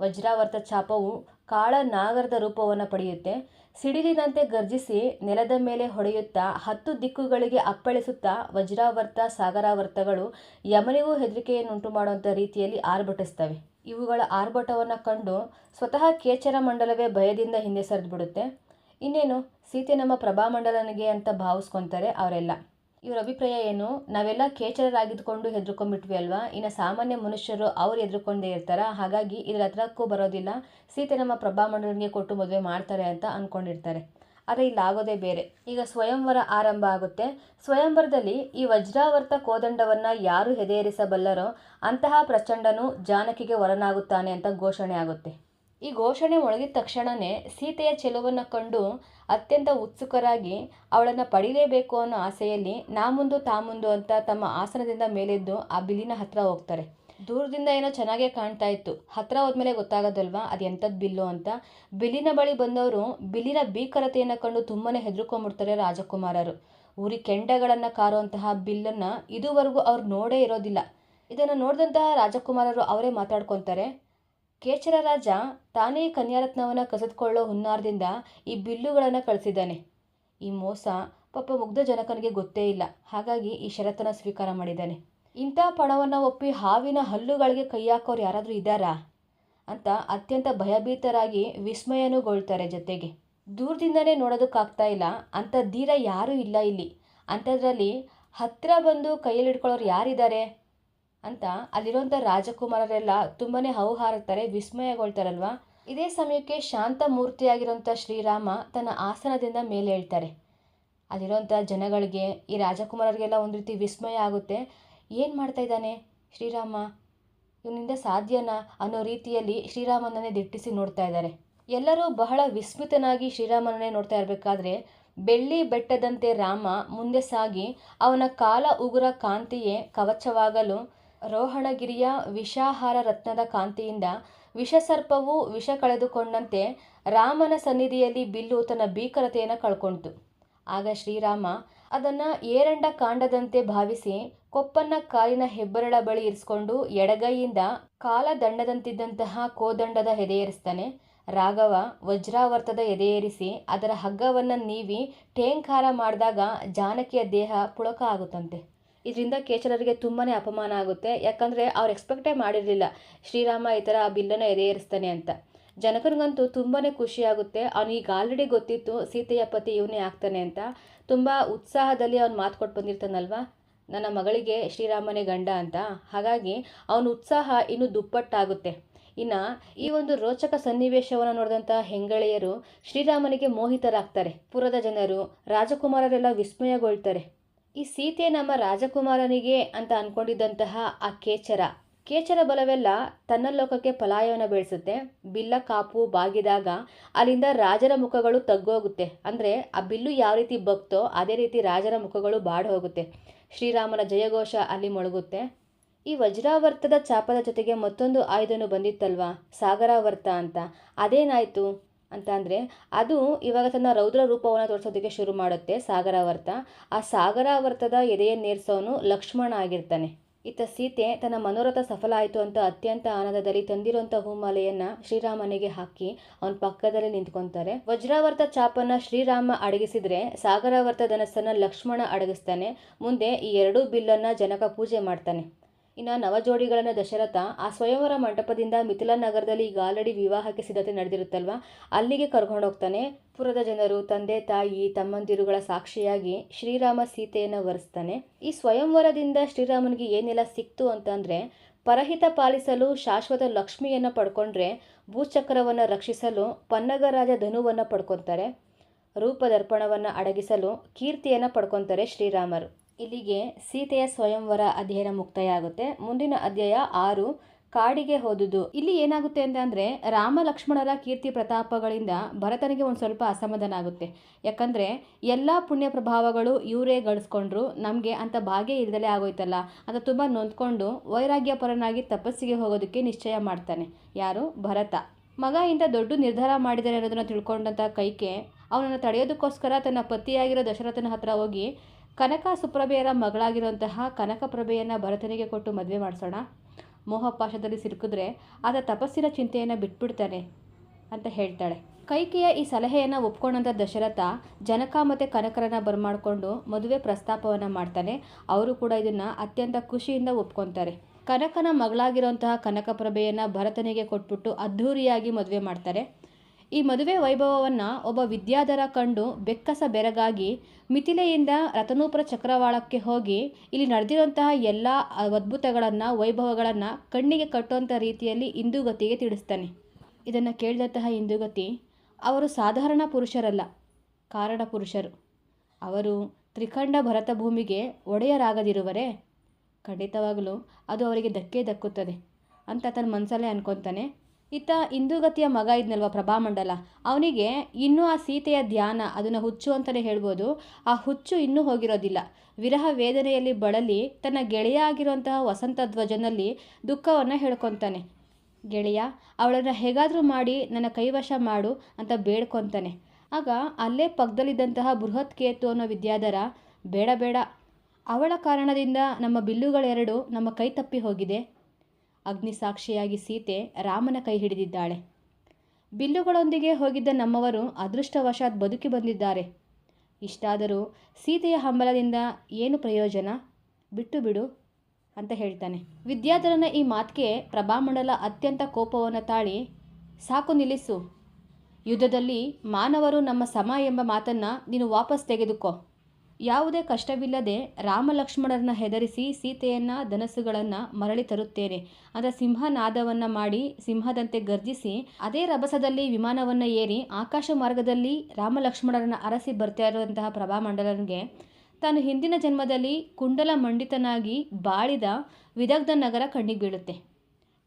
ವಜ್ರಾವರ್ತ ಚಾಪವು ಕಾಳ ನಾಗರದ ರೂಪವನ್ನು ಪಡೆಯುತ್ತೆ. ಸಿಡಿಲಿನಂತೆ ಗರ್ಜಿಸಿ ನೆಲದ ಮೇಲೆ ಹೊಡೆಯುತ್ತಾ ಹತ್ತು ದಿಕ್ಕುಗಳಿಗೆ ಅಪ್ಪಳಿಸುತ್ತಾ ವಜ್ರಾವರ್ತ ಸಾಗರಾವರ್ತಗಳು ಯಮನಿಗೂ ಹೆದರಿಕೆಯನ್ನುಂಟು ಮಾಡುವಂಥ ರೀತಿಯಲ್ಲಿ ಆರ್ಭಟಿಸ್ತವೆ. ಇವುಗಳ ಆರ್ಭಟವನ್ನು ಕಂಡು ಸ್ವತಃ ಕೇಚರ ಮಂಡಲವೇ ಭಯದಿಂದ ಹಿಂದೆ ಸರಿದು ಬಿಡುತ್ತೆ ಇನ್ನೇನು? ಸೀತೆ ನಮ್ಮ ಪ್ರಭಾಮಂಡಲನಿಗೆ ಅಂತ ಭಾವಿಸ್ಕೊತಾರೆ ಅವರೆಲ್ಲ. ಇವ್ರ ಅಭಿಪ್ರಾಯ ಏನು? ನಾವೆಲ್ಲ ಕೇಚರರಾಗಿದ್ದುಕೊಂಡು ಹೆದರ್ಕೊಂಡ್ಬಿಟ್ವಿ ಅಲ್ವಾ? ಇನ್ನು ಸಾಮಾನ್ಯ ಮನುಷ್ಯರು ಅವ್ರು ಎದುರ್ಕೊಂಡೇ ಇರ್ತಾರ? ಹಾಗಾಗಿ ಇದ್ರ ಹತ್ರಕ್ಕೂ ಬರೋದಿಲ್ಲ. ಸೀತೆ ನಮ್ಮ ಪ್ರಭಾಮಂಡಲನಿಗೆ ಕೊಟ್ಟು ಮದುವೆ ಮಾಡ್ತಾರೆ ಅಂತ ಅಂದ್ಕೊಂಡಿರ್ತಾರೆ ಆದರೆ ಇಲ್ಲಿ, ಆಗೋದೇ ಬೇರೆ. ಈಗ ಸ್ವಯಂವರ ಆರಂಭ ಆಗುತ್ತೆ. ಸ್ವಯಂವರದಲ್ಲಿ ಈ ವಜ್ರಾವರ್ತ ಕೋದಂಡವನ್ನು ಯಾರು ಹೆದೆಯೇರಿಸಬಲ್ಲರೋ ಅಂತಹ ಪ್ರಚಂಡನು ಜಾನಕಿಗೆ ವರನಾಗುತ್ತಾನೆ ಅಂತ ಘೋಷಣೆ ಆಗುತ್ತೆ. ಈ ಘೋಷಣೆ ಒಳಗಿದ ತಕ್ಷಣವೇ ಸೀತೆಯ ಚೆಲುವನ್ನು ಕಂಡು ಅತ್ಯಂತ ಉತ್ಸುಕರಾಗಿ ಅವಳನ್ನು ಪಡಿಲೇಬೇಕು ಅನ್ನೋ ಆಸೆಯಲ್ಲಿ ನಾ ಮುಂದು ತಾ ಮುಂದು ಅಂತ ತಮ್ಮ ಆಸನದಿಂದ ಮೇಲೆದ್ದು ಆ ಬಿಲ್ಲಿನ ಹತ್ತಿರ ಹೋಗ್ತಾರೆ. ದೂರದಿಂದ ಏನೋ ಚೆನ್ನಾಗೇ ಕಾಣ್ತಾ ಇತ್ತು. ಹತ್ತಿರ ಹೋದ್ಮೇಲೆ ಗೊತ್ತಾಗೋದಲ್ವಾ? ಅದು ಎಂಥದ್ದು ಬಿಲ್ಲು ಅಂತ. ಬಿಲ್ಲಿನ ಬಳಿ ಬಂದವರು ಬಿಲ್ಲಿನ ಭೀಕರತೆಯನ್ನು ಕಂಡು ತುಂಬಾ ಹೆದರ್ಕೊಂಡ್ಬಿಡ್ತಾರೆ ರಾಜಕುಮಾರರು. ಊರಿ ಕೆಂಡಗಳನ್ನು ಕಾರುವಂತಹ ಬಿಲ್ಲನ್ನು ಇದುವರೆಗೂ ಅವ್ರು ನೋಡೇ ಇರೋದಿಲ್ಲ. ಇದನ್ನು ನೋಡಿದಂತಹ ರಾಜಕುಮಾರರು ಅವರೇ ಮಾತಾಡ್ಕೊತಾರೆ. ಕೇಚರ ರಾಜ ತಾನೇ ಕನ್ಯಾರತ್ನವನ್ನು ಕಸಿದುಕೊಳ್ಳೋ ಹುನ್ನಾರದಿಂದ ಈ ಬಿಲ್ಲುಗಳನ್ನು ಕಳಿಸಿದ್ದಾನೆ. ಈ ಮೋಸ ಪಾಪ ಮುಗ್ಧ ಜನಕನಿಗೆ ಗೊತ್ತೇ ಇಲ್ಲ. ಹಾಗಾಗಿ ಈ ಷರತ್ತನ್ನು ಸ್ವೀಕಾರ ಮಾಡಿದ್ದಾನೆ. ಇಂಥ ಪಣವನ್ನು ಒಪ್ಪಿ ಹಾವಿನ ಹಲ್ಲುಗಳಿಗೆ ಕೈ ಹಾಕೋರು ಯಾರಾದರೂ ಇದ್ದಾರಾ? ಅಂತ ಅತ್ಯಂತ ಭಯಭೀತರಾಗಿ ವಿಸ್ಮಯನೂಗೊಳ್ತಾರೆ ಜೊತೆಗೆ. ದೂರದಿಂದನೇ ನೋಡೋದಕ್ಕಾಗ್ತಾ ಇಲ್ಲ. ಅಂಥ ಧೀರ ಯಾರೂ ಇಲ್ಲ ಇಲ್ಲಿ. ಅಂಥದ್ರಲ್ಲಿ ಹತ್ತಿರ ಬಂದು ಕೈಯಲ್ಲಿ ಯಾರಿದ್ದಾರೆ? ಅಂತ ಅಲ್ಲಿರುವಂಥ ರಾಜಕುಮಾರರೆಲ್ಲ ತುಂಬನೇ ಹೌಹಾರುತ್ತಾರೆ, ವಿಸ್ಮಯಗೊಳ್ತಾರಲ್ವಾ? ಇದೇ ಸಮಯಕ್ಕೆ ಶಾಂತ ಮೂರ್ತಿಯಾಗಿರುವಂಥ ಶ್ರೀರಾಮ ತನ್ನ ಆಸನದಿಂದ ಮೇಲೆ ಹೇಳ್ತಾರೆ ಅಲ್ಲಿರುವಂಥ ಜನಗಳಿಗೆ, ಈ ರಾಜಕುಮಾರರಿಗೆಲ್ಲ ಒಂದು ರೀತಿ ವಿಸ್ಮಯ ಆಗುತ್ತೆ. ಏನು ಮಾಡ್ತಾ ಇದ್ದಾನೆ ಶ್ರೀರಾಮ? ಇವನಿಂದ ಸಾಧ್ಯನಾ ಅನ್ನೋ ರೀತಿಯಲ್ಲಿ ಶ್ರೀರಾಮನನ್ನೇ ದಿಟ್ಟಿಸಿ ನೋಡ್ತಾ ಇದ್ದಾರೆ. ಎಲ್ಲರೂ ಬಹಳ ವಿಸ್ಮಿತನಾಗಿ ಶ್ರೀರಾಮನನ್ನೇ ನೋಡ್ತಾ ಇರಬೇಕಾದ್ರೆ, ಬೆಳ್ಳಿ ಬೆಟ್ಟದಂತೆ ರಾಮ ಮುಂದೆ ಸಾಗಿ ಅವನ ಕಾಲ ಉಗುರ ಕಾಂತಿಯೇ ಕವಚವಾಗಲು ರೋಹಣಗಿರಿಯ ವಿಷಾಹಾರ ರತ್ನದ ಕಾಂತಿಯಿಂದ ವಿಷಸರ್ಪವು ವಿಷ ಕಳೆದುಕೊಂಡಂತೆ ರಾಮನ ಸನ್ನಿಧಿಯಲ್ಲಿ ಬಿಲ್ಲು ತನ್ನ ಭೀಕರತೆಯನ್ನು ಕಳ್ಕೊಂಡಿತು. ಆಗ ಶ್ರೀರಾಮ ಅದನ್ನು ಏರಂಡ ಕಾಂಡದಂತೆ ಭಾವಿಸಿ ಕೊಪ್ಪನ್ನ ಕಾಲಿನ ಹೆಬ್ಬರಳ ಬಳಿ ಇರಿಸ್ಕೊಂಡು ಎಡಗೈಯಿಂದ ಕಾಲದಂಡದಂತಿದ್ದಂತಹ ಕೋದಂಡದ ಹೆದೆಯೇರಿಸ್ತಾನೆ ರಾಘವ ವಜ್ರಾವರ್ತದ ಎದೆಯೇರಿಸಿ ಅದರ ಹಗ್ಗವನ್ನು ನೀವಿ ಟೇಂಕಾರ ಮಾಡಿದಾಗ ಜಾನಕಿಯ ದೇಹ ಪುಳಕ ಆಗುತ್ತಂತೆ. ಇದರಿಂದ ಕೇಚಲರಿಗೆ ತುಂಬಾ ಅಪಮಾನ ಆಗುತ್ತೆ. ಯಾಕಂದರೆ ಅವ್ರು ಎಕ್ಸ್ಪೆಕ್ಟೇ ಮಾಡಿರಲಿಲ್ಲ. ಶ್ರೀರಾಮ ಈ ಥರ ಆ ಬಿಲ್ಲನ್ನು ಎದೆಯೇರಿಸ್ತಾನೆ ಅಂತ. ಜನಕನಿಗಂತೂ ತುಂಬಾ ಖುಷಿಯಾಗುತ್ತೆ ಅವನಿಗೆ ಆಲ್ರೆಡಿ ಗೊತ್ತಿತ್ತು ಸೀತೆಯ ಪತಿ ಇವನೇ ಆಗ್ತಾನೆ ಅಂತ. ತುಂಬ ಉತ್ಸಾಹದಲ್ಲಿ ಅವ್ನು ಮಾತು ಕೊಟ್ಟು ಬಂದಿರ್ತಾನಲ್ವಾ? ನನ್ನ ಮಗಳಿಗೆ ಶ್ರೀರಾಮನೇ ಗಂಡ ಅಂತ. ಹಾಗಾಗಿ ಅವನ ಉತ್ಸಾಹ ಇನ್ನೂ ದುಪ್ಪಟ್ಟಾಗುತ್ತೆ. ಇನ್ನು ಈ ಒಂದು ರೋಚಕ ಸನ್ನಿವೇಶವನ್ನು ನೋಡಿದಂಥ ಹೆಂಗಳೆಯರು ಶ್ರೀರಾಮನಿಗೆ ಮೋಹಿತರಾಗ್ತಾರೆ. ಪುರದ ಜನರು, ರಾಜಕುಮಾರರೆಲ್ಲ ವಿಸ್ಮಯಗೊಳ್ತಾರೆ. ಈ ಸೀತೆ ನಮ್ಮ ರಾಜಕುಮಾರನಿಗೆ ಅಂತ ಅಂದ್ಕೊಂಡಿದ್ದಂತಹ ಆ ಕೇಚರ. ಕೇಚರ ಬಲವೆಲ್ಲ ತನ್ನ ಲೋಕಕ್ಕೆ ಪಲಾಯವನ್ನು ಬೆಳೆಸುತ್ತೆ. ಬಿಲ್ಲ ಕಾಪು ಬಾಗಿದಾಗ ಅಲ್ಲಿಂದ ರಾಜರ ಮುಖಗಳು ತಗ್ಗೋಗುತ್ತೆ. ಅಂದರೆ ಆ ಬಿಲ್ಲು ಯಾವ ರೀತಿ ಬಗ್ತೋ ಅದೇ ರೀತಿ ರಾಜರ ಮುಖಗಳು ಬಾಡಿ ಹೋಗುತ್ತೆ. ಶ್ರೀರಾಮನ ಜಯಘೋಷ ಅಲ್ಲಿ ಮೊಳಗುತ್ತೆ. ಈ ವಜ್ರಾವರ್ತದ ಚಾಪದ ಜೊತೆಗೆ ಮತ್ತೊಂದು ಆಯುಧನು ಬಂದಿತ್ತಲ್ವಾ? ಸಾಗರಾವರ್ತ ಅಂತ. ಅದೇನಾಯಿತು? ಅಂತ ಅಂದರೆ ಅದು ಇವಾಗ ತನ್ನ ರೌದ್ರ ರೂಪವನ್ನು ತೋರಿಸೋದಕ್ಕೆ ಶುರು ಮಾಡುತ್ತೆ, ಸಾಗರಾವರ್ತ. ಆ ಸಾಗರಾವರ್ತದ ಎದೆಯನ್ನೇರಿಸೋನು ಲಕ್ಷ್ಮಣ ಆಗಿರ್ತಾನೆ. ಇತ್ತ ಸೀತೆ ತನ್ನ ಮನೋರಥ ಸಫಲ ಆಯಿತು ಅಂತ ಅತ್ಯಂತ ಆನಂದದಲ್ಲಿ ತಂದಿರುವಂಥ ಹೂಮಾಲೆಯನ್ನು ಶ್ರೀರಾಮನಿಗೆ ಹಾಕಿ ಅವನ ಪಕ್ಕದಲ್ಲಿ ನಿಂತ್ಕೊತಾರೆ. ವಜ್ರಾವರ್ತ ಚಾಪನ್ನ ಶ್ರೀರಾಮ ಅಡಗಿಸಿದ್ರೆ ಸಾಗರಾವರ್ತ ಧನಸ್ಸನ್ನು ಲಕ್ಷ್ಮಣ ಅಡಗಿಸ್ತಾನೆ. ಮುಂದೆ ಈ ಎರಡೂ ಬಿಲ್ಲನ್ನು ಜನಕ ಪೂಜೆ ಮಾಡ್ತಾನೆ. ಇನ್ನು ನವಜೋಡಿಗಳನ್ನು ದಶರಥ ಆ ಸ್ವಯಂವರ ಮಂಟಪದಿಂದ ಮಿಥಿಲಾ ನಗರದಲ್ಲಿ ಈಗ ಆಲ್ರೆಡಿ ವಿವಾಹಕ್ಕೆ ಸಿದ್ಧತೆ ನಡೆದಿರುತ್ತಲ್ವ? ಅಲ್ಲಿಗೆ ಕರ್ಕೊಂಡು ಹೋಗ್ತಾನೆ. ಪುರದ ಜನರು, ತಂದೆ, ತಾಯಿ, ತಮ್ಮಂದಿರುಗಳ ಸಾಕ್ಷಿಯಾಗಿ ಶ್ರೀರಾಮ ಸೀತೆಯನ್ನು ವರಿಸ್ತಾನೆ. ಈ ಸ್ವಯಂವರದಿಂದ ಶ್ರೀರಾಮನಿಗೆ ಏನೆಲ್ಲ ಸಿಕ್ತು ಅಂತಂದರೆ ಪರಹಿತ ಪಾಲಿಸಲು ಶಾಶ್ವತ ಲಕ್ಷ್ಮಿಯನ್ನು ಪಡ್ಕೊಂಡ್ರೆ ಭೂಚಕ್ರವನ್ನು ರಕ್ಷಿಸಲು ಪನ್ನಗರಾಜ ಧನುವನ್ನು ಪಡ್ಕೊತಾರೆ. ರೂಪದರ್ಪಣವನ್ನು ಅಡಗಿಸಲು ಕೀರ್ತಿಯನ್ನು ಪಡ್ಕೊತಾರೆ ಶ್ರೀರಾಮರು. ಇಲ್ಲಿಗೆ ಸೀತೆಯ ಸ್ವಯಂವರ ಅಧ್ಯಯನ ಮುಕ್ತಾಯ ಆಗುತ್ತೆ ಮುಂದಿನ ಅಧ್ಯಾಯ ಆರು, ಕಾಡಿಗೆ ಹೋದುದು. ಇಲ್ಲಿ ಏನಾಗುತ್ತೆ ಅಂತ ಅಂದರೆ, ರಾಮ ಲಕ್ಷ್ಮಣರ ಕೀರ್ತಿ ಪ್ರತಾಪಗಳಿಂದ ಭರತನಿಗೆ ಒಂದು ಸ್ವಲ್ಪ ಅಸಮಾಧಾನ ಆಗುತ್ತೆ ಯಾಕಂದರೆ, ಎಲ್ಲ ಪುಣ್ಯ ಪ್ರಭಾವಗಳು ಇವರೇ ಗಳಿಸ್ಕೊಂಡ್ರು, ನಮಗೆ ಅಂತ ಭಾಗ್ಯ ಇಲ್ದಲೇ ಆಗೋಯ್ತಲ್ಲ. ಅಂತ ತುಂಬ ನೊಂದ್ಕೊಂಡು ವೈರಾಗ್ಯಪರನಾಗಿ ತಪಸ್ಸಿಗೆ ಹೋಗೋದಕ್ಕೆ ನಿಶ್ಚಯ ಮಾಡ್ತಾನೆ. ಯಾರು? ಭರತ. ಮಗ ಇಂಥ ದೊಡ್ಡ ನಿರ್ಧಾರ ಮಾಡಿದ್ದಾರೆ ಅನ್ನೋದನ್ನು ತಿಳ್ಕೊಂಡಂಥ ಕೈಕೆ ಅವನನ್ನು ತಡೆಯೋದಕ್ಕೋಸ್ಕರ ತನ್ನ ಪತಿಯಾಗಿರೋ ದಶರಥನ ಹತ್ರ ಹೋಗಿ ಕನಕ ಸುಪ್ರಭೆಯರ ಮಗಳಾಗಿರುವಂತಹ ಕನಕಪ್ರಭೆಯನ್ನು ಭರತನಿಗೆ ಕೊಟ್ಟು ಮದುವೆ ಮಾಡಿಸೋಣ. ಮೋಹಪಾಶದಲ್ಲಿ ಸಿಲುಕಿದ್ರೆ ಆತ ತಪಸ್ಸಿನ ಚಿಂತೆಯನ್ನು ಬಿಟ್ಬಿಡ್ತಾನೆ ಅಂತ ಹೇಳ್ತಾಳೆ. ಕೈಕೆಯ ಈ ಸಲಹೆಯನ್ನು ಒಪ್ಕೊಂಡಂಥ ದಶರಥ ಜನಕ ಮತ್ತು ಕನಕರನ್ನು ಬರಮಾಡಿಕೊಂಡು ಮದುವೆ ಪ್ರಸ್ತಾಪವನ್ನು ಮಾಡ್ತಾನೆ. ಅವರು ಕೂಡ ಇದನ್ನು ಅತ್ಯಂತ ಖುಷಿಯಿಂದ ಒಪ್ಕೊತಾರೆ. ಕನಕನ ಮಗಳಾಗಿರುವಂತಹ ಕನಕಪ್ರಭೆಯನ್ನು ಭರತನಿಗೆ ಕೊಟ್ಬಿಟ್ಟು ಅದ್ಧೂರಿಯಾಗಿ ಮದುವೆ ಮಾಡ್ತಾರೆ. ಈ ಮದುವೆ ವೈಭವವನ್ನು ಒಬ್ಬ ವಿದ್ಯಾಧರ ಕಂಡು ಬೆಕ್ಕಸ ಬೆರಗಾಗಿ ಮಿಥಿಲೆಯಿಂದ ರತನೂಪುರ ಚಕ್ರವಾಳಕ್ಕೆ ಹೋಗಿ ಇಲ್ಲಿ ನಡೆದಿರುವಂತಹ ಎಲ್ಲ ಅದ್ಭುತಗಳನ್ನು, ವೈಭವಗಳನ್ನು ಕಣ್ಣಿಗೆ ಕಟ್ಟುವಂಥ ರೀತಿಯಲ್ಲಿ ಇಂದುಗತಿಗೆ ತಿಳಿಸ್ತಾನೆ. ಇದನ್ನು ಕೇಳಿದಂತಹ ಇಂದುಗತಿ ಅವರು ಸಾಧಾರಣ ಪುರುಷರಲ್ಲ, ಕಾರಣ ಪುರುಷರು. ಅವರು ತ್ರಿಖಂಡ ಭರತ ಭೂಮಿಗೆ ಒಡೆಯರಾಗದಿರುವರೇ? ಖಂಡಿತವಾಗಲೂ ಅದು ಅವರಿಗೆ ಧಕ್ಕೆ ದಕ್ಕುತ್ತದೆ ಅಂತ ತನ್ನ ಮನಸ್ಸಲ್ಲೇ ಅನ್ಕೊತಾನೆ. ಇತ್ತ ಇಂದುಗತಿಯ ಮಗ ಇದ್ನಲ್ವ ಪ್ರಭಾಮಂಡಲ ಅವನಿಗೆ ಇನ್ನೂ ಆ ಸೀತೆಯ ಧ್ಯಾನ, ಅದನ್ನು ಹುಚ್ಚು ಅಂತಲೇ ಹೇಳ್ಬೋದು. ಆ ಹುಚ್ಚು ಇನ್ನೂ ಹೋಗಿರೋದಿಲ್ಲ. ವಿರಹ ವೇದನೆಯಲ್ಲಿ ಬಳಲಿ ತನ್ನ ಗೆಳೆಯ ಆಗಿರುವಂತಹ ವಸಂತ ಧ್ವಜನಲ್ಲಿ ದುಃಖವನ್ನು ಹೇಳ್ಕೊತಾನೆ. ಗೆಳೆಯ, ಅವಳನ್ನು ಹೇಗಾದರೂ ಮಾಡಿ ನನ್ನ ಕೈವಶ ಮಾಡು ಅಂತ ಬೇಡ್ಕೊತಾನೆ. ಆಗ ಅಲ್ಲೇ ಪಕ್ಕದಲ್ಲಿದ್ದಂತಹ ಬೃಹತ್ ಕೇತು ಅನ್ನೋ ವಿದ್ಯಾಧರ, ಬೇಡ ಬೇಡ, ಅವಳ ಕಾರಣದಿಂದ ನಮ್ಮ ಬಿಲ್ಲುಗಳೆರಡು ನಮ್ಮ ಕೈ ತಪ್ಪಿ ಹೋಗಿದೆ. ಅಗ್ನಿ ಸಾಕ್ಷಿಯಾಗಿ ಸೀತೆ ರಾಮನ ಕೈ ಹಿಡಿದಿದ್ದಾಳೆ. ಬಿಲ್ಲುಗಳೊಂದಿಗೆ ಹೋಗಿದ್ದ ನಮ್ಮವರು ಅದೃಷ್ಟವಶಾತ್ ಬದುಕಿ ಬಂದಿದ್ದಾರೆ. ಇಷ್ಟಾದರೂ ಸೀತೆಯ ಹಂಬಲದಿಂದ ಏನು ಪ್ರಯೋಜನ? ಬಿಟ್ಟು ಬಿಡು ಅಂತ ಹೇಳ್ತಾನೆ. ವಿದ್ಯಾಧರನ ಈ ಮಾತಿಗೆ ಪ್ರಭಾಮಂಡಲ ಅತ್ಯಂತ ಕೋಪವನ್ನು ತಾಳಿ, ಸಾಕು ನಿಲ್ಲಿಸು. ಯುದ್ಧದಲ್ಲಿ ಮಾನವರು ನಮ್ಮ ಸಮ ಎಂಬ ಮಾತನ್ನು ನೀನು ವಾಪಸ್ ತೆಗೆದುಕೋ. ಯಾವುದೇ ಕಷ್ಟವಿಲ್ಲದೆ ರಾಮ ಲಕ್ಷ್ಮಣರನ್ನ ಹೆದರಿಸಿ ಸೀತೆಯನ್ನು, ಧನಸ್ಸುಗಳನ್ನು ಮರಳಿ ತರುತ್ತೇನೆ. ಅದರ ಸಿಂಹನಾದವನ್ನು ಮಾಡಿ ಸಿಂಹದಂತೆ ಗರ್ಜಿಸಿ ಅದೇ ರಭಸದಲ್ಲಿ ವಿಮಾನವನ್ನು ಏರಿ ಆಕಾಶ ಮಾರ್ಗದಲ್ಲಿ ರಾಮ ಲಕ್ಷ್ಮಣರನ್ನು ಅರಸಿ ಬರ್ತಾ ಇರುವಂತಹ ಪ್ರಭಾಮಂಡಲನಿಗೆ ತಾನು ಹಿಂದಿನ ಜನ್ಮದಲ್ಲಿ ಕುಂಡಲ ಮಂಡಿತನಾಗಿ ಬಾಳಿದ ವಿದಗ್ಧ ನಗರ ಕಣ್ಣಿಗೆ ಬೀಳುತ್ತೆ.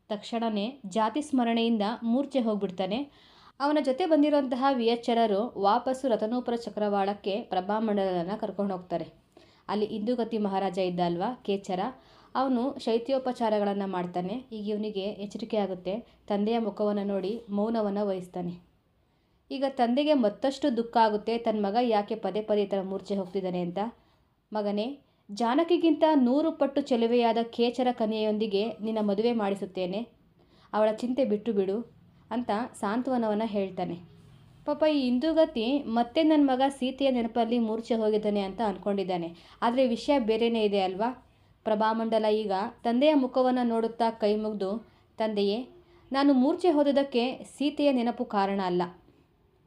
ತಕ್ಷಣವೇ ಜಾತಿ ಸ್ಮರಣೆಯಿಂದ ಮೂರ್ಛೆ ಹೋಗ್ಬಿಡ್ತಾನೆ. ಅವನ ಜೊತೆ ಬಂದಿರುವಂತಹ ವಿಯಚ್ಚರರು ವಾಪಸ್ಸು ರತನೂಪುರ ಚಕ್ರವಾಳಕ್ಕೆ ಪ್ರಭಾಮಂಡಲನ ಕರ್ಕೊಂಡು ಹೋಗ್ತಾರೆ. ಅಲ್ಲಿ ಇಂದುಗತಿ ಮಹಾರಾಜ ಇದ್ದ ಅಲ್ವಾ ಕೇಚರ. ಅವನು ಶೈತ್ಯೋಪಚಾರಗಳನ್ನು ಮಾಡ್ತಾನೆ. ಈಗ ಇವನಿಗೆ ಎಚ್ಚರಿಕೆ ಆಗುತ್ತೆ. ತಂದೆಯ ಮುಖವನ್ನು ನೋಡಿ ಮೌನವನ್ನು ವಹಿಸ್ತಾನೆ. ಈಗ ತಂದೆಗೆ ಮತ್ತಷ್ಟು ದುಃಖ ಆಗುತ್ತೆ. ತನ್ನ ಮಗ ಯಾಕೆ ಪದೇ ಪದೇ ಈ ಥರ ಮೂರ್ಛೆ ಹೋಗ್ತಿದ್ದಾನೆ ಅಂತ. ಮಗನೇ, ಜಾನಕಿಗಿಂತ ನೂರು ಪಟ್ಟು ಚೆಲುವೆಯಾದ ಕೇಚರ ಕನ್ಯೆಯೊಂದಿಗೆ ನಿನ್ನ ಮದುವೆ ಮಾಡಿಸುತ್ತೇನೆ. ಅವಳ ಚಿಂತೆ ಬಿಟ್ಟು ಬಿಡು. ಅಂತ ಸಾಂತ್ವನವನ್ನು ಹೇಳ್ತಾನೆ. ಪಾಪ ಈ ಹಿಂದೂಗತಿ ಮತ್ತೆ ನನ್ನ ಮಗ ಸೀತೆಯ ನೆನಪಲ್ಲಿ ಮೂರ್ಛೆ ಹೋಗಿದ್ದಾನೆ ಅಂತ ಅಂದ್ಕೊಂಡಿದ್ದಾನೆ ಆದರೆ ವಿಷಯ ಬೇರೆಯೇ ಇದೆ ಅಲ್ವಾ? ಪ್ರಭಾಮಂಡಲ ಈಗ ತಂದೆಯ ಮುಖವನ್ನು ನೋಡುತ್ತಾ ಕೈ ಮುಗಿದು, ತಂದೆಯೇ, ನಾನು ಮೂರ್ಛೆ ಹೋದದಕ್ಕೆ ಸೀತೆಯ ನೆನಪು ಕಾರಣ ಅಲ್ಲ.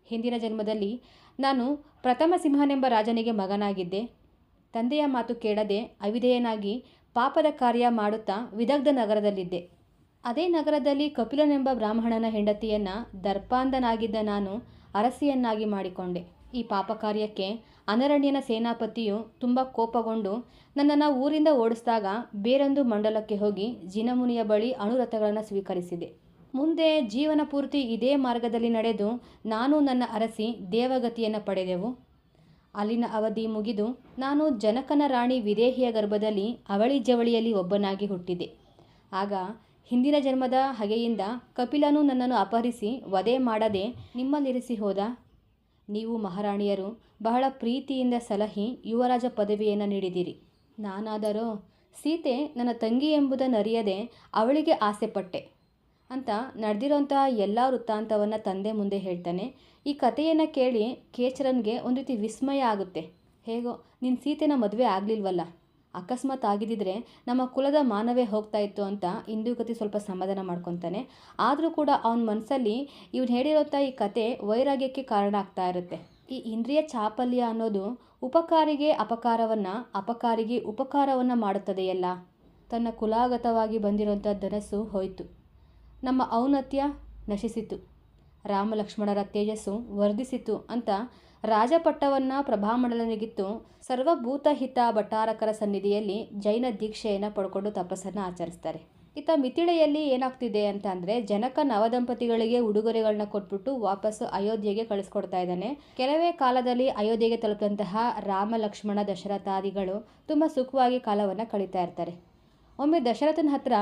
ಹಿಂದಿನ ಜನ್ಮದಲ್ಲಿ ನಾನು ಪ್ರಥಮ ಸಿಂಹನೆಂಬ ರಾಜನಿಗೆ ಮಗನಾಗಿದ್ದೆ. ತಂದೆಯ ಮಾತು ಕೇಳದೆ ಅವಿಧೇಯನಾಗಿ ಪಾಪದ ಕಾರ್ಯ ಮಾಡುತ್ತಾ ವಿದಗ್ಧ ನಗರದಲ್ಲಿದ್ದೆ. ಅದೇ ನಗರದಲ್ಲಿ ಕಪಿಲನೆಂಬ ಬ್ರಾಹ್ಮಣನ ಹೆಂಡತಿಯನ್ನು ದರ್ಪಾಂಧನಾಗಿದ್ದ ನಾನು ಅರಸಿಯನ್ನಾಗಿ ಮಾಡಿಕೊಂಡೆ. ಈ ಪಾಪ ಕಾರ್ಯಕ್ಕೆ ಅನರಣ್ಯನ ಸೇನಾಪತಿಯು ತುಂಬ ಕೋಪಗೊಂಡು ನನ್ನನ್ನು ಊರಿಂದ ಓಡಿಸಿದಾಗ ಬೇರೊಂದು ಮಂಡಲಕ್ಕೆ ಹೋಗಿ ಜಿನಮುನಿಯ ಬಳಿ ಅಣುರಥಗಳನ್ನು ಸ್ವೀಕರಿಸಿದೆ. ಮುಂದೆ ಜೀವನ ಪೂರ್ತಿ ಇದೇ ಮಾರ್ಗದಲ್ಲಿ ನಡೆದು ನಾನು ನನ್ನ ಅರಸಿ ದೇವಗತಿಯನ್ನು ಪಡೆದೆವು. ಅಲ್ಲಿನ ಅವಧಿ ಮುಗಿದು ನಾನು ಜನಕನ ರಾಣಿ ವಿದೇಹಿಯ ಗರ್ಭದಲ್ಲಿ ಅವಳಿ ಜವಳಿಯಲ್ಲಿ ಒಬ್ಬನಾಗಿ ಹುಟ್ಟಿದೆ. ಆಗ ಹಿಂದಿನ ಜನ್ಮದ ಹಗೆಯಿಂದ ಕಪಿಲನು ನನ್ನನ್ನು ಅಪಹರಿಸಿ ವಧೆ ಮಾಡದೆ ನಿಮ್ಮಲ್ಲಿರಿಸಿ ಹೋದ. ನೀವು ಮಹಾರಾಣಿಯರು, ಬಹಳ ಪ್ರೀತಿಯಿಂದ ಸಲಹಿ ಯುವರಾಜ ಪದವಿಯನ್ನು ನೀಡಿದಿರಿ. ನಾನಾದರೂ, ಸೀತೆ ನನ್ನ ತಂಗಿ ಎಂಬುದನ್ನರಿಯದೆ ಅವಳಿಗೆ ಆಸೆಪಟ್ಟೆ. ಅಂತ ನಡೆದಿರೋಂತಹ ಎಲ್ಲ ವೃತ್ತಾಂತವನ್ನು ತಂದೆ ಮುಂದೆ ಹೇಳ್ತಾನೆ. ಈ ಕಥೆಯನ್ನು ಕೇಳಿ ಕೇಚರನ್ಗೆ ಒಂದು ರೀತಿ ವಿಸ್ಮಯ ಆಗುತ್ತೆ. ಹೇಗೋ ನಿನ್ನ ಸೀತೆನ ಮದುವೆ ಆಗಲಿಲ್ವಲ್ಲ? ಅಕಸ್ಮಾತ್ ಆಗಿದ್ದಿದ್ರೆ ನಮ್ಮ ಕುಲದ ಮಾನವೇ ಹೋಗ್ತಾ ಇತ್ತು ಅಂತ ಇಂದುಗತಿ ಸ್ವಲ್ಪ ಸಮಾಧಾನ ಮಾಡ್ಕೊತಾನೆ. ಆದರೂ ಕೂಡ ಅವನ ಮನಸ್ಸಲ್ಲಿ ಇವ್ನು ಹೇಳಿರೋಂಥ ಈ ಕತೆ ವೈರಾಗ್ಯಕ್ಕೆ ಕಾರಣ ಆಗ್ತಾ ಇರುತ್ತೆ. ಈ ಇಂದ್ರಿಯ ಚಾಪಲ್ಯ ಅನ್ನೋದು ಉಪಕಾರಿಗೆ ಅಪಕಾರವನ್ನು ಅಪಕಾರಿಗೆ ಉಪಕಾರವನ್ನು ಮಾಡುತ್ತದೆಯಲ್ಲ? ತನ್ನ ಕುಲಾಗತವಾಗಿ ಬಂದಿರೋಂಥ ಧನಸ್ಸು ಹೋಯಿತು. ನಮ್ಮ ಔನತ್ಯ ನಶಿಸಿತು. ರಾಮಲಕ್ಷ್ಮಣರ ತೇಜಸ್ಸು ವರ್ಧಿಸಿತು ಅಂತ ರಾಜಪಟ್ಟವನ್ನು ಪ್ರಭಾಮಂಡಲನಿಗಿತ್ತು ಸರ್ವಭೂತಹಿತ ಭಟ್ಟಾರಕರ ಸನ್ನಿಧಿಯಲ್ಲಿ ಜೈನ ದೀಕ್ಷೆಯನ್ನು ಪಡ್ಕೊಂಡು ತಪಸ್ಸನ್ನು ಆಚರಿಸ್ತಾರೆ. ಇತ್ತ ಮಿತಿಳೆಯಲ್ಲಿ ಏನಾಗ್ತಿದೆ ಅಂತ ಅಂದರೆ ಜನಕ ನವದಂಪತಿಗಳಿಗೆ ಉಡುಗೊರೆಗಳನ್ನ ಕೊಟ್ಬಿಟ್ಟು ವಾಪಸ್ಸು ಅಯೋಧ್ಯೆಗೆ ಕಳಿಸ್ಕೊಡ್ತಾ ಇದ್ದಾನೆ. ಕೆಲವೇ ಕಾಲದಲ್ಲಿ ಅಯೋಧ್ಯೆಗೆ ತಲುಪಿದಂತಹ ರಾಮ, ಲಕ್ಷ್ಮಣ, ದಶರಥಾದಿಗಳು ತುಂಬ ಸುಖವಾಗಿ ಕಾಲವನ್ನು ಕಳೀತಾ ಇರ್ತಾರೆ. ಒಮ್ಮೆ ದಶರಥನ ಹತ್ರ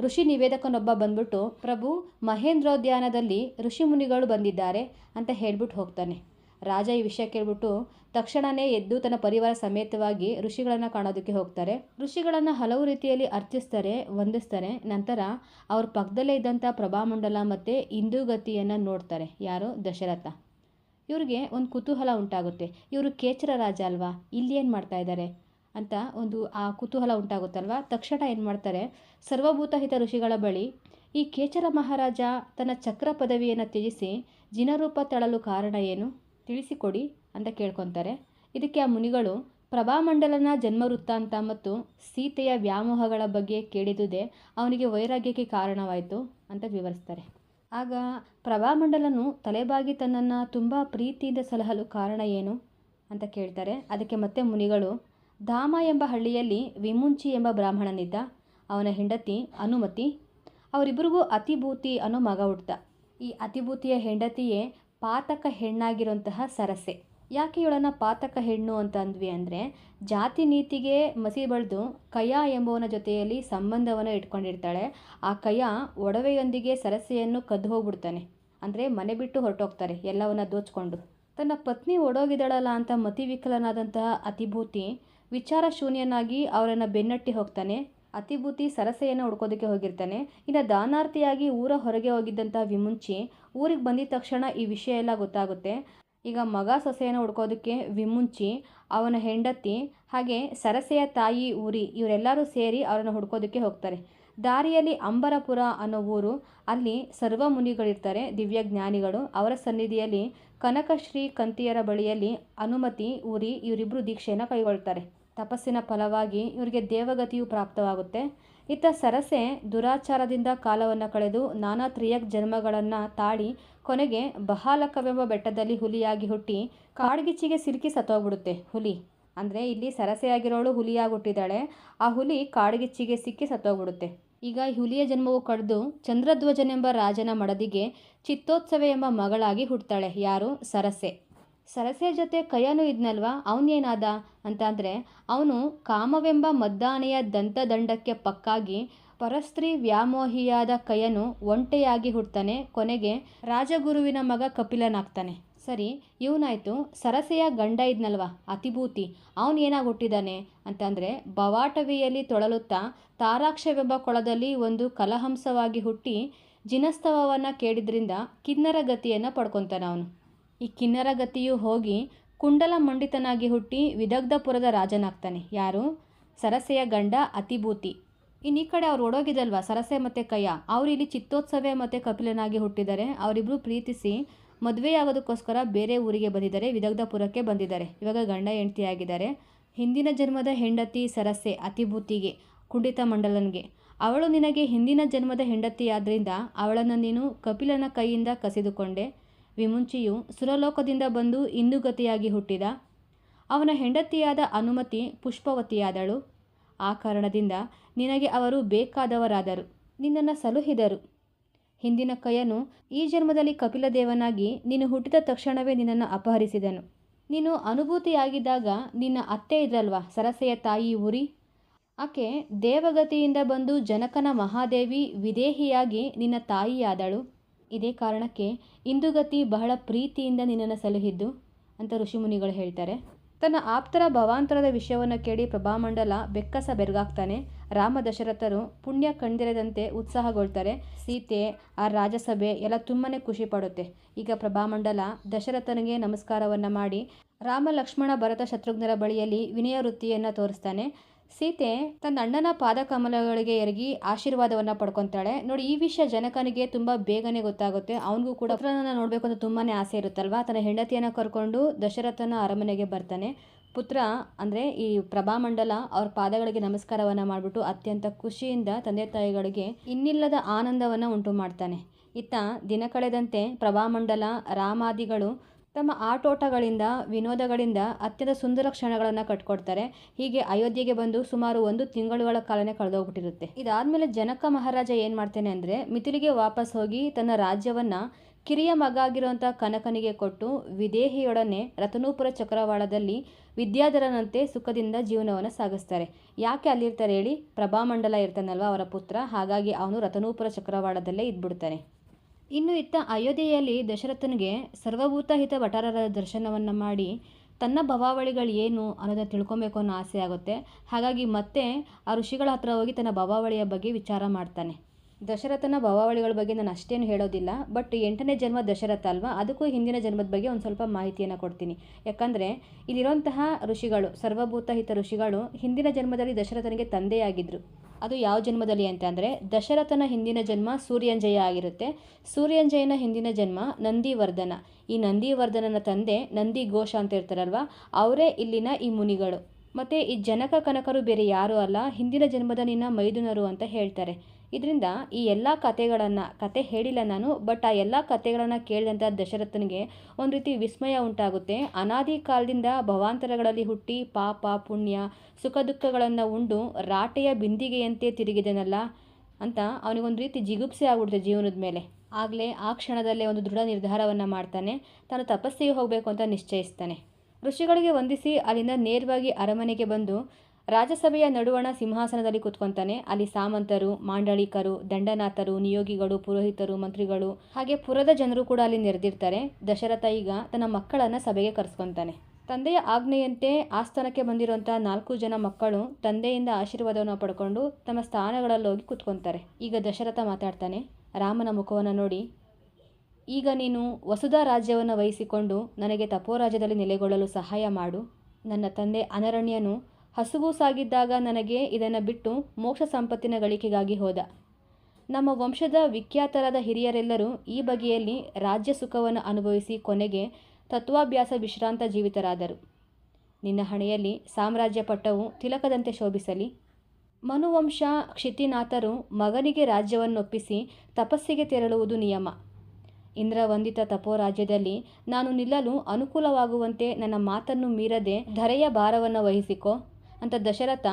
ಋಷಿ ನಿವೇದಕನೊಬ್ಬ ಬಂದ್ಬಿಟ್ಟು, ಪ್ರಭು, ಮಹೇಂದ್ರೋದ್ಯಾನದಲ್ಲಿ ಋಷಿ ಮುನಿಗಳು ಬಂದಿದ್ದಾರೆ ಅಂತ ಹೇಳ್ಬಿಟ್ಟು ಹೋಗ್ತಾನೆ. ರಾಜ ಈ ವಿಷಯ ಕೇಳ್ಬಿಟ್ಟು ತಕ್ಷಣವೇ ಎದ್ದು ತನ್ನ ಪರಿವಾರ ಸಮೇತವಾಗಿ ಋಷಿಗಳನ್ನು ಕಾಣೋದಕ್ಕೆ ಹೋಗ್ತಾರೆ. ಋಷಿಗಳನ್ನು ಹಲವು ರೀತಿಯಲ್ಲಿ ಅರ್ಚಿಸ್ತಾರೆ ವಂದಿಸ್ತಾರೆ. ನಂತರ ಅವ್ರ ಪಕ್ಕದಲ್ಲೇ ಇದ್ದಂಥ ಪ್ರಭಾಮಂಡಲ ಮತ್ತು ಹಿಂದೂಗತಿಯನ್ನು ನೋಡ್ತಾರೆ. ಯಾರು? ದಶರಥ. ಇವ್ರಿಗೆ ಒಂದು ಕುತೂಹಲ ಉಂಟಾಗುತ್ತೆ. ಇವರು ಕೇಚರ ರಾಜ ಅಲ್ವಾ? ಇಲ್ಲಿ ಏನು ಮಾಡ್ತಾ ಇದ್ದಾರೆ ಅಂತ ಒಂದು ಆ ಕುತೂಹಲ ಉಂಟಾಗುತ್ತಲ್ವ? ತಕ್ಷಣ ಏನು ಮಾಡ್ತಾರೆ? ಸರ್ವಭೂತಹಿತ ಋಷಿಗಳ ಬಳಿ ಈ ಕೇಚರ ಮಹಾರಾಜ ತನ್ನ ಚಕ್ರ ಪದವಿಯನ್ನು ತ್ಯಜಿಸಿ ಜಿನರೂಪ ತಳಲು ಕಾರಣ ಏನು? ತಿಳಿಸಿಕೊಡಿ ಅಂತ ಕೇಳ್ಕೊತಾರೆ. ಇದಕ್ಕೆ ಆ ಮುನಿಗಳು ಪ್ರಭಾಮಂಡಲನ ಜನ್ಮ ವೃತ್ತಾಂತ ಮತ್ತು ಸೀತೆಯ ವ್ಯಾಮೋಹಗಳ ಬಗ್ಗೆ ಕೇಳಿದುದೇ ಅವನಿಗೆ ವೈರಾಗ್ಯಕ್ಕೆ ಕಾರಣವಾಯಿತು ಅಂತ ವಿವರಿಸ್ತಾರೆ. ಆಗ ಪ್ರಭಾಮಂಡಲನು ತಲೆಬಾಗಿ ತನ್ನನ್ನು ತುಂಬ ಪ್ರೀತಿಯಿಂದ ಸಲಹಲು ಕಾರಣ ಏನು ಅಂತ ಕೇಳ್ತಾರೆ. ಅದಕ್ಕೆ ಮತ್ತೆ ಮುನಿಗಳು, ಧಾಮ ಎಂಬ ಹಳ್ಳಿಯಲ್ಲಿ ವಿಮುಂಚಿ ಎಂಬ ಬ್ರಾಹ್ಮಣನಿದ್ದ. ಅವನ ಹೆಂಡತಿ ಅನುಮತಿ. ಅವರಿಬ್ಬರಿಗೂ ಅತಿಭೂತಿ ಅನ್ನೋ ಮಗ ಹುಟ್ಟ. ಈ ಅತಿಭೂತಿಯ ಹೆಂಡತಿಯೇ ಪಾತಕ ಹೆಣ್ಣಾಗಿರುವಂತಹ ಸರಸೆ. ಯಾಕೆ ಇವಳನ್ನು ಪಾತಕ ಹೆಣ್ಣು ಅಂತ ಅಂದ್ವಿ ಅಂದರೆ, ಜಾತಿ ನೀತಿಗೆ ಮಸಿ ಬಳಿದು ಕಯ ಎಂಬುವನ ಜೊತೆಯಲ್ಲಿ ಸಂಬಂಧವನ್ನು ಇಟ್ಕೊಂಡಿರ್ತಾಳೆ. ಆ ಕಯ ಒಡವೆಯೊಂದಿಗೆ ಸರಸೆಯನ್ನು ಕದ್ದು ಹೋಗ್ಬಿಡ್ತಾನೆ. ಅಂದರೆ ಮನೆ ಬಿಟ್ಟು ಹೊರಟೋಗ್ತಾರೆ, ಎಲ್ಲವನ್ನ ದೋಚ್ಕೊಂಡು. ತನ್ನ ಪತ್ನಿ ಒಡೋಗಿದಳಲ್ಲ ಅಂತ ಮತಿವಿಕಲನಾದಂತಹ ಅತಿಭೂತಿ ವಿಚಾರ ಶೂನ್ಯನಾಗಿ ಅವರನ್ನು ಬೆನ್ನಟ್ಟಿ ಹೋಗ್ತಾನೆ. ಅತಿಭೂತಿ ಸರಸೆಯನ್ನು ಹುಡ್ಕೋದಕ್ಕೆ ಹೋಗಿರ್ತಾನೆ. ಇನ್ನು ದಾನಾರ್ಥಿಯಾಗಿ ಊರ ಹೊರಗೆ ಹೋಗಿದ್ದಂಥ ವಿಮುಂಚಿ ಊರಿಗೆ ಬಂದಿದ ತಕ್ಷಣ ಈ ವಿಷಯ ಎಲ್ಲ ಗೊತ್ತಾಗುತ್ತೆ. ಈಗ ಮಗ ಸೊಸೆಯನ್ನು ಹುಡ್ಕೋದಕ್ಕೆ ವಿಮುಂಚಿ, ಅವನ ಹೆಂಡತಿ ಹಾಗೆ ಸರಸೆಯ ತಾಯಿ ಊರಿ ಇವರೆಲ್ಲರೂ ಸೇರಿ ಅವರನ್ನು ಹುಡ್ಕೋದಕ್ಕೆ ಹೋಗ್ತಾರೆ. ದಾರಿಯಲ್ಲಿ ಅಂಬರಪುರ ಅನ್ನೋ ಊರು, ಅಲ್ಲಿ ಸರ್ವ ಮುನಿಗಳಿರ್ತಾರೆ, ದಿವ್ಯ ಜ್ಞಾನಿಗಳು. ಅವರ ಸನ್ನಿಧಿಯಲ್ಲಿ ಕನಕಶ್ರೀ ಕಂತಿಯರ ಬಳಿಯಲ್ಲಿ ಅನುಮತಿ ಊರಿ ಇವರಿಬ್ಬರು ದೀಕ್ಷೆಯನ್ನು ಕೈಗೊಳ್ತಾರೆ. ತಪಸ್ಸಿನ ಫಲವಾಗಿ ಇವರಿಗೆ ದೇವಗತಿಯು ಪ್ರಾಪ್ತವಾಗುತ್ತೆ. ಇತ್ತ ಸರಸೆ ದುರಾಚಾರದಿಂದ ಕಾಲವನ್ನು ಕಳೆದು ನಾನಾ ತ್ರಿಯಕ್ ಜನ್ಮಗಳನ್ನು ತಾಳಿ ಕೊನೆಗೆ ಬಹಾಲಕವೆಂಬ ಬೆಟ್ಟದಲ್ಲಿ ಹುಲಿಯಾಗಿ ಹುಟ್ಟಿ ಕಾಡ್ಗಿಚ್ಚಿಗೆ ಸಿಲುಕಿ ಸತ್ತೋಗ್ಬಿಡುತ್ತೆ ಹುಲಿ. ಅಂದರೆ ಇಲ್ಲಿ ಸರಸೆಯಾಗಿರೋಳು ಹುಲಿಯಾಗಿ ಹುಟ್ಟಿದ್ದಾಳೆ ಆ ಹುಲಿ ಕಾಡ್ಗಿಚ್ಚಿಗೆ ಸಿಕ್ಕಿ ಸತ್ತೋಗ್ಬಿಡುತ್ತೆ. ಈಗ ಹುಲಿಯ ಜನ್ಮವು ಕಳೆದು ಚಂದ್ರಧ್ವಜನೆಂಬ ರಾಜನ ಮಡದಿಗೆ ಚಿತ್ತೋತ್ಸವ ಎಂಬ ಮಗಳಾಗಿ ಹುಟ್ಟುತ್ತಾಳೆ ಯಾರು? ಸರಸೆ. ಸರಸೆ ಜೊತೆ ಕೈಯನು ಇದ್ನಲ್ವಾ? ಅವನೇನಾದ ಅಂತ ಅಂದರೆ ಅವನು ಕಾಮವೆಂಬ ಮದ್ದಾನೆಯ ದಂತದಂಡಕ್ಕೆ ಪಕ್ಕಾಗಿ ಪರಸ್ತ್ರೀ ವ್ಯಾಮೋಹಿಯಾದ ಕೈಯನು ಒಂಟೆಯಾಗಿ ಹುಡ್ತಾನೆ, ಕೊನೆಗೆ ರಾಜಗುರುವಿನ ಮಗ ಕಪಿಲನಾಗ್ತಾನೆ. ಸರಿ, ಇವನಾಯ್ತು, ಸರಸೆಯ ಗಂಡ ಇದ್ನಲ್ವಾ? ಅತಿಭೂತಿ. ಅವನು ಏನಾಗಿ ಹುಟ್ಟಿದ್ದಾನೆ ಅಂತಂದರೆ, ಬವಾಟವಿಯಲ್ಲಿ ತೊಳಲುತ್ತಾ ತಾರಾಕ್ಷವೆಂಬ ಕೊಳದಲ್ಲಿ ಒಂದು ಕಲಹಂಸವಾಗಿ ಹುಟ್ಟಿ ಜಿನಸ್ತವವನ್ನು ಕೇಳಿದ್ರಿಂದ ಕಿನ್ನರ ಗತಿಯನ್ನು ಪಡ್ಕೊತಾನೆ ಅವನು. ಈ ಕಿನ್ನರ ಗತಿಯು ಹೋಗಿ ಕುಂಡಲ ಮಂಡಿತನಾಗಿ ಹುಟ್ಟಿ ವಿದಗ್ಧಪುರದ ರಾಜನಾಗ್ತಾನೆ. ಯಾರು? ಸರಸೆಯ ಗಂಡ ಅತಿಭೂತಿ. ಇನ್ನು ಈ ಕಡೆ ಅವ್ರು ಓಡೋಗಿದಲ್ವಾ? ಸರಸೆ ಮತ್ತು ಕಯ್ಯ. ಅವ್ರು ಇಲ್ಲಿ ಚಿತ್ತೋತ್ಸವ ಮತ್ತು ಕಪಿಲನಾಗಿ ಹುಟ್ಟಿದ್ದಾರೆ ಅವರಿಬ್ಬರು ಪ್ರೀತಿಸಿ ಮದುವೆಯಾಗೋದಕ್ಕೋಸ್ಕರ ಬೇರೆ ಊರಿಗೆ ಬಂದಿದ್ದಾರೆ ವಿದಗ್ಧಪುರಕ್ಕೆ ಬಂದಿದ್ದಾರೆ. ಇವಾಗ ಗಂಡ ಹೆಂಡತಿಯಾಗಿದ್ದಾರೆ ಹಿಂದಿನ ಜನ್ಮದ ಹೆಂಡತಿ ಸರಸೆ, ಅತಿಭೂತಿಗೆ, ಕುಂಡಿತ ಮಂಡಲನ್ಗೆ. ಅವಳು ನಿನಗೆ ಹಿಂದಿನ ಜನ್ಮದ ಹೆಂಡತಿಯಾದ್ರಿಂದ ಅವಳನ್ನು ನೀನು ಕಪಿಲನ ಕೈಯಿಂದ ಕಸಿದುಕೊಂಡೆ. ವಿಮುಂಚಿಯು ಸುರಲೋಕದಿಂದ ಬಂದು ಇಂದುಗತಿಯಾಗಿ ಹುಟ್ಟಿದ. ಅವನ ಹೆಂಡತಿಯಾದ ಅನುಮತಿ ಪುಷ್ಪವತಿಯಾದಳು. ಆ ಕಾರಣದಿಂದ ನಿನಗೆ ಅವರು ಬೇಕಾದವರಾದರು. ನಿನ್ನನ್ನು ಸಲುಹಿದರು. ಹಿಂದಿನ ಕೈಯನು ಈ ಜನ್ಮದಲ್ಲಿ ಕಪಿಲದೇವನಾಗಿ ನೀನು ಹುಟ್ಟಿದ ತಕ್ಷಣವೇ ನಿನ್ನನ್ನು ಅಪಹರಿಸಿದನು. ನೀನು ಅನುಭೂತಿಯಾಗಿದ್ದಾಗ ನಿನ್ನ ಅತ್ತೆ ಇದ್ರಲ್ವಾ? ಸರಸೆಯ ತಾಯಿ ಉರಿ ಆಕೆ ದೇವಗತಿಯಿಂದ ಬಂದು ಜನಕನ ಮಹಾದೇವಿ ವಿದೇಹಿಯಾಗಿ ನಿನ್ನ ತಾಯಿಯಾದಳು. ಇದೇ ಕಾರಣಕ್ಕೆ ಇಂದುಗತಿ ಬಹಳ ಪ್ರೀತಿಯಿಂದ ನಿನ್ನನ್ನು ಸಲಹಿದ್ದು ಅಂತ ಋಷಿಮುನಿಗಳು ಹೇಳ್ತಾರೆ. ತನ್ನ ಆಪ್ತರ ಭವಾಂತರದ ವಿಷಯವನ್ನು ಕೇಳಿ ಪ್ರಭಾಮಂಡಲ ಬೆಕ್ಕಸ ಬೆರಗಾಗ್ತಾನೆ. ರಾಮ ದಶರಥರು ಪುಣ್ಯ ಕಂಡಿರದಂತೆ ಉತ್ಸಾಹಗೊಳ್ತಾರೆ. ಸೀತೆ, ಆ ರಾಜಸಭೆ ಎಲ್ಲ ತುಂಬಾ ಖುಷಿ ಪಡುತ್ತೆ. ಈಗ ಪ್ರಭಾಮಂಡಲ ದಶರಥನಿಗೆ ನಮಸ್ಕಾರವನ್ನು ಮಾಡಿ ರಾಮ ಲಕ್ಷ್ಮಣ ಭರತ ಶತ್ರುಘ್ನರ ಬಳಿಯಲ್ಲಿ ವಿನಯ ವೃತ್ತಿಯನ್ನು ತೋರಿಸ್ತಾನೆ. ಸೀತೆ ತನ್ನ ಅಣ್ಣನ ಪಾದಕಮಲಗಳಿಗೆ ಎರಗಿ ಆಶೀರ್ವಾದವನ್ನ ಪಡ್ಕೊತಾಳೆ. ನೋಡಿ, ಈ ವಿಷಯ ಜನಕನಿಗೆ ತುಂಬಾ ಬೇಗನೆ ಗೊತ್ತಾಗುತ್ತೆ. ಅವನಿಗೂ ಕೂಡ ಪುತ್ರನನ್ನ ನೋಡ್ಬೇಕು ಅಂತ ತುಂಬಾನೇ ಆಸೆ ಇರುತ್ತಲ್ವಾ? ತನ್ನ ಹೆಂಡತಿಯನ್ನ ಕರ್ಕೊಂಡು ದಶರಥನ ಅರಮನೆಗೆ ಬರ್ತಾನೆ. ಪುತ್ರ ಅಂದರೆ ಈ ಪ್ರಭಾಮಂಡಲ ಅವ್ರ ಪಾದಗಳಿಗೆ ನಮಸ್ಕಾರವನ್ನು ಮಾಡಿಬಿಟ್ಟು ಅತ್ಯಂತ ಖುಷಿಯಿಂದ ತಂದೆ ತಾಯಿಗಳಿಗೆ ಇನ್ನಿಲ್ಲದ ಆನಂದವನ್ನು ಉಂಟು ಮಾಡ್ತಾನೆ ಇತ್ತ ದಿನ ಕಳೆದಂತೆ ಪ್ರಭಾಮಂಡಲ ರಾಮಾದಿಗಳು ತಮ್ಮ ಆಟೋಟಗಳಿಂದ, ವಿನೋದಗಳಿಂದ ಅತ್ಯಂತ ಸುಂದರ ಕ್ಷಣಗಳನ್ನು ಕಟ್ಕೊಡ್ತಾರೆ. ಹೀಗೆ ಅಯೋಧ್ಯೆಗೆ ಬಂದು ಸುಮಾರು ಒಂದು ತಿಂಗಳುಗಳ ಕಾಲನೇ ಕಳೆದೋಗ್ಬಿಟ್ಟಿರುತ್ತೆ. ಇದಾದಮೇಲೆ ಜನಕ ಮಹಾರಾಜ ಏನು ಮಾಡ್ತಾನೆ ಅಂದರೆ, ಮಿಥಿಲಿಗೆ ವಾಪಸ್ ಹೋಗಿ ತನ್ನ ರಾಜ್ಯವನ್ನು ಕಿರಿಯ ಮಗ ಆಗಿರುವಂಥ ಕನಕನಿಗೆ ಕೊಟ್ಟು ವಿದೇಹಿಯೊಡನೆ ರತನೂಪುರ ಚಕ್ರವಾಳದಲ್ಲಿ ವಿದ್ಯಾಧರನಂತೆ ಸುಖದಿಂದ ಜೀವನವನ್ನು ಸಾಗಿಸ್ತಾರೆ. ಯಾಕೆ ಅಲ್ಲಿರ್ತಾರೆ ಹೇಳಿ, ಪ್ರಭಾಮಂಡಲ ಇರ್ತಾನಲ್ವ ಅವರ ಪುತ್ರ, ಹಾಗಾಗಿ ಅವನು ರತನೂಪುರ ಚಕ್ರವಾಳದಲ್ಲೇ ಇದ್ಬಿಡ್ತಾನೆ. ಇನ್ನು ಇತ್ತ ಅಯೋಧ್ಯೆಯಲ್ಲಿ ದಶರಥನಿಗೆ ಸರ್ವಭೂತ ಹಿತ ವಟಾರರ ದರ್ಶನವನ್ನು ಮಾಡಿ ತನ್ನ ಭವಾವಳಿಗಳು ಏನು ಅನ್ನೋದನ್ನು ತಿಳ್ಕೊಬೇಕು ಅನ್ನೋ ಆಸೆ ಆಗುತ್ತೆ. ಹಾಗಾಗಿ ಮತ್ತೆ ಆ ಋಷಿಗಳ ಹತ್ರ ಹೋಗಿ ತನ್ನ ಭವಾವಳಿಯ ಬಗ್ಗೆ ವಿಚಾರ ಮಾಡ್ತಾನೆ. ದಶರಥನ ಭವಾವಳಿಗಳ ಬಗ್ಗೆ ನಾನು ಅಷ್ಟೇನು ಹೇಳೋದಿಲ್ಲ ಬಟ್ ಎಂಟನೇ ಜನ್ಮ ದಶರಥ ಅಲ್ವಾ? ಅದಕ್ಕೂ ಹಿಂದಿನ ಜನ್ಮದ ಬಗ್ಗೆ ಒಂದು ಸ್ವಲ್ಪ ಮಾಹಿತಿಯನ್ನು ಕೊಡ್ತೀನಿ. ಯಾಕಂದರೆ ಇಲ್ಲಿರುವಂತಹ ಋಷಿಗಳು, ಸರ್ವಭೂತ ಹಿತ ಋಷಿಗಳು ಹಿಂದಿನ ಜನ್ಮದಲ್ಲಿ ದಶರಥನಿಗೆ ತಂದೆಯಾಗಿದ್ದರು ಅದು ಯಾವ ಜನ್ಮದಲ್ಲಿ ಅಂತ ಅಂದರೆ ದಶರಥನ ಹಿಂದಿನ ಜನ್ಮ ಸೂರ್ಯಂಜಯ ಆಗಿರುತ್ತೆ. ಸೂರ್ಯಂಜಯನ ಹಿಂದಿನ ಜನ್ಮ ನಂದಿವರ್ಧನ. ಈ ನಂದಿವರ್ಧನನ ತಂದೆ ನಂದಿ ಘೋಷ ಅಂತ ಇರ್ತಾರಲ್ವ? ಅವರೇ ಇಲ್ಲಿನ ಈ ಮುನಿಗಳು. ಮತ್ತು ಈ ಜನಕ ಕನಕರು ಬೇರೆ ಯಾರೂ ಅಲ್ಲ, ಹಿಂದಿನ ಜನ್ಮದ ನಿನ್ನ ಮೈದುನರು ಅಂತ ಹೇಳ್ತಾರೆ. ಇದರಿಂದ ಈ ಎಲ್ಲ ಕಥೆಗಳನ್ನು ಕತೆ ಹೇಳಿಲ್ಲ ನಾನು ಬಟ್ ಆ ಎಲ್ಲ ಕಥೆಗಳನ್ನು ಕೇಳಿದಂಥ ದಶರಥನಿಗೆ ಒಂದು ರೀತಿ ವಿಸ್ಮಯ ಉಂಟಾಗುತ್ತೆ. ಅನಾದಿ ಕಾಲದಿಂದ ಭವಾಂತರಗಳಲ್ಲಿ ಹುಟ್ಟಿ ಪಾಪ, ಪುಣ್ಯ, ಸುಖ ದುಃಖಗಳನ್ನು ಉಂಡು ರಾಟೆಯ ಬಿಂದಿಗೆಯಂತೆ ತಿರುಗಿದೆನಲ್ಲ ಅಂತ ಅವನಿಗೊಂದು ರೀತಿ ಜಿಗುಪ್ಸೆ ಆಗ್ಬಿಡುತ್ತೆ ಜೀವನದ ಮೇಲೆ. ಆಗಲೇ ಆ ಕ್ಷಣದಲ್ಲೇ ಒಂದು ದೃಢ ನಿರ್ಧಾರವನ್ನು ಮಾಡ್ತಾನೆ. ತಾನು ತಪಸ್ಸಿಗೆ ಹೋಗಬೇಕು ಅಂತ ನಿಶ್ಚಯಿಸ್ತಾನೆ. ಋಷಿಗಳಿಗೆ ವಂದಿಸಿ ಅಲ್ಲಿಂದ ನೇರವಾಗಿ ಅರಮನೆಗೆ ಬಂದು ರಾಜಸಭೆಯ ನಡುವಣ ಸಿಂಹಾಸನದಲ್ಲಿ ಕೂತ್ಕೊಂತಾನೆ. ಅಲ್ಲಿ ಸಾಮಂತರು, ಮಾಂಡಳಿಕರು, ದಂಡನಾಥರು, ನಿಯೋಗಿಗಳು, ಪುರೋಹಿತರು, ಮಂತ್ರಿಗಳು ಹಾಗೆ ಪುರದ ಜನರು ಕೂಡ ಅಲ್ಲಿ ನೆರೆದಿರ್ತಾರೆ. ದಶರಥ ಈಗ ತನ್ನ ಮಕ್ಕಳನ್ನು ಸಭೆಗೆ ಕರೆಸ್ಕೊಂತಾನೆ. ತಂದೆಯ ಆಜ್ಞೆಯಂತೆ ಆಸ್ಥಾನಕ್ಕೆ ಬಂದಿರುವಂತಹ ನಾಲ್ಕು ಜನ ಮಕ್ಕಳು ತಂದೆಯಿಂದ ಆಶೀರ್ವಾದವನ್ನು ಪಡ್ಕೊಂಡು ತಮ್ಮ ಸ್ಥಾನಗಳಲ್ಲಿ ಹೋಗಿ ಕೂತ್ಕೊಂತಾರೆ. ಈಗ ದಶರಥ ಮಾತಾಡ್ತಾನೆ, ರಾಮನ ಮುಖವನ್ನು ನೋಡಿ. ಈಗ ನೀನು ವಸುಧಾ ರಾಜ್ಯವನ್ನು ವಹಿಸಿಕೊಂಡು ನನಗೆ ತಪೋರಾಜ್ಯದಲ್ಲಿ ನೆಲೆಗೊಳ್ಳಲು ಸಹಾಯ ಮಾಡು. ನನ್ನ ತಂದೆ ಅನರಣ್ಯನು ಹಸುವು ಸಾಗಿದ್ದಾಗ ನನಗೆ ಇದನ್ನು ಬಿಟ್ಟು ಮೋಕ್ಷ ಸಂಪತ್ತಿನ ಗಳಿಕೆಗಾಗಿ ಹೋದ. ನಮ್ಮ ವಂಶದ ವಿಖ್ಯಾತರಾದ ಹಿರಿಯರೆಲ್ಲರೂ ಈ ಬಗೆಯಲ್ಲಿ ರಾಜ್ಯ ಸುಖವನ್ನು ಅನುಭವಿಸಿ ಕೊನೆಗೆ ತತ್ವಾಭ್ಯಾಸ ವಿಶ್ರಾಂತ ಜೀವಿತರಾದರು. ನಿನ್ನ ಹಣೆಯಲ್ಲಿ ಸಾಮ್ರಾಜ್ಯ ಪಟ್ಟವು ತಿಲಕದಂತೆ ಶೋಭಿಸಲಿ. ಮನುವಂಶ ಕ್ಷಿತಿನಾಥರು ಮಗನಿಗೆ ರಾಜ್ಯವನ್ನೊಪ್ಪಿಸಿ ತಪಸ್ಸಿಗೆ ತೆರಳುವುದು ನಿಯಮ. ಇಂದ್ರವಂದಿತ ತಪೋರಾಜ್ಯದಲ್ಲಿ ನಾನು ನಿಲ್ಲಲು ಅನುಕೂಲವಾಗುವಂತೆ ನನ್ನ ಮಾತನ್ನು ಮೀರದೆ ಧರೆಯ ಭಾರವನ್ನು ವಹಿಸಿಕೊ. ಅಂತ ದಶರಥ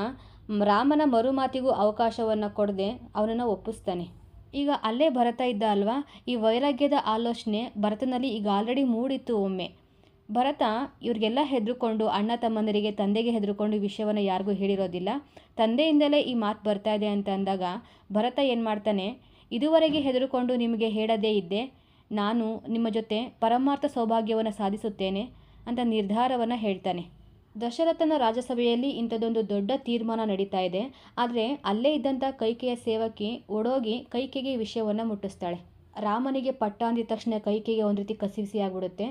ರಾಮನ ಮರುಮಾತಿಗೂ ಅವಕಾಶವನ್ನು ಕೊಡದೆ ಅವನನ್ನು ಒಪ್ಪಿಸ್ತಾನೆ. ಈಗ ಅಲ್ಲೇ ಭರತ ಇದ್ದ ಅಲ್ವಾ? ಈ ವೈರಾಗ್ಯದ ಆಲೋಚನೆ ಭರತನಲ್ಲಿ ಈಗ ಆಲ್ರೆಡಿ ಮೂಡಿತ್ತು ಒಮ್ಮೆ. ಭರತ ಇವ್ರಿಗೆಲ್ಲ ಹೆದರ್ಕೊಂಡು ಅಣ್ಣ ತಮ್ಮಂದರಿಗೆ ತಂದೆಗೆ ಹೆದರ್ಕೊಂಡು ವಿಷಯವನ್ನು ಯಾರಿಗೂ ಹೇಳಿರೋದಿಲ್ಲ. ತಂದೆಯಿಂದಲೇ ಈ ಮಾತು ಬರ್ತಾ ಇದೆ ಅಂತ ಅಂದಾಗ ಭರತ ಏನು ಮಾಡ್ತಾನೆ? ಇದುವರೆಗೆ ಹೆದರ್ಕೊಂಡು ನಿಮಗೆ ಹೇಳದೇ ಇದ್ದೆ. ನಾನು ನಿಮ್ಮ ಜೊತೆ ಪರಮಾರ್ಥ ಸೌಭಾಗ್ಯವನ್ನು ಸಾಧಿಸುತ್ತೇನೆ ಅಂತ ನಿರ್ಧಾರವನ್ನು ಹೇಳ್ತಾನೆ. ದಶರಥನ ರಾಜಸಭೆಯಲ್ಲಿ ಇಂಥದ್ದೊಂದು ದೊಡ್ಡ ತೀರ್ಮಾನ ನಡೀತಾ ಇದೆ. ಆದರೆ ಅಲ್ಲೇ ಇದ್ದಂಥ ಕೈಕೆಯ ಸೇವಕಿ ಒಡೋಗಿ ಕೈಕೆಗೆ ವಿಷಯವನ್ನು ಮುಟ್ಟಿಸ್ತಾಳೆ. ರಾಮನಿಗೆ ಪಟ್ಟ ಅಂದಿದ ತಕ್ಷಣ ಕೈಕೆಗೆ ಒಂದು ರೀತಿ ಕಸಿವಿಸಿ ಆಗ್ಬಿಡುತ್ತೆ.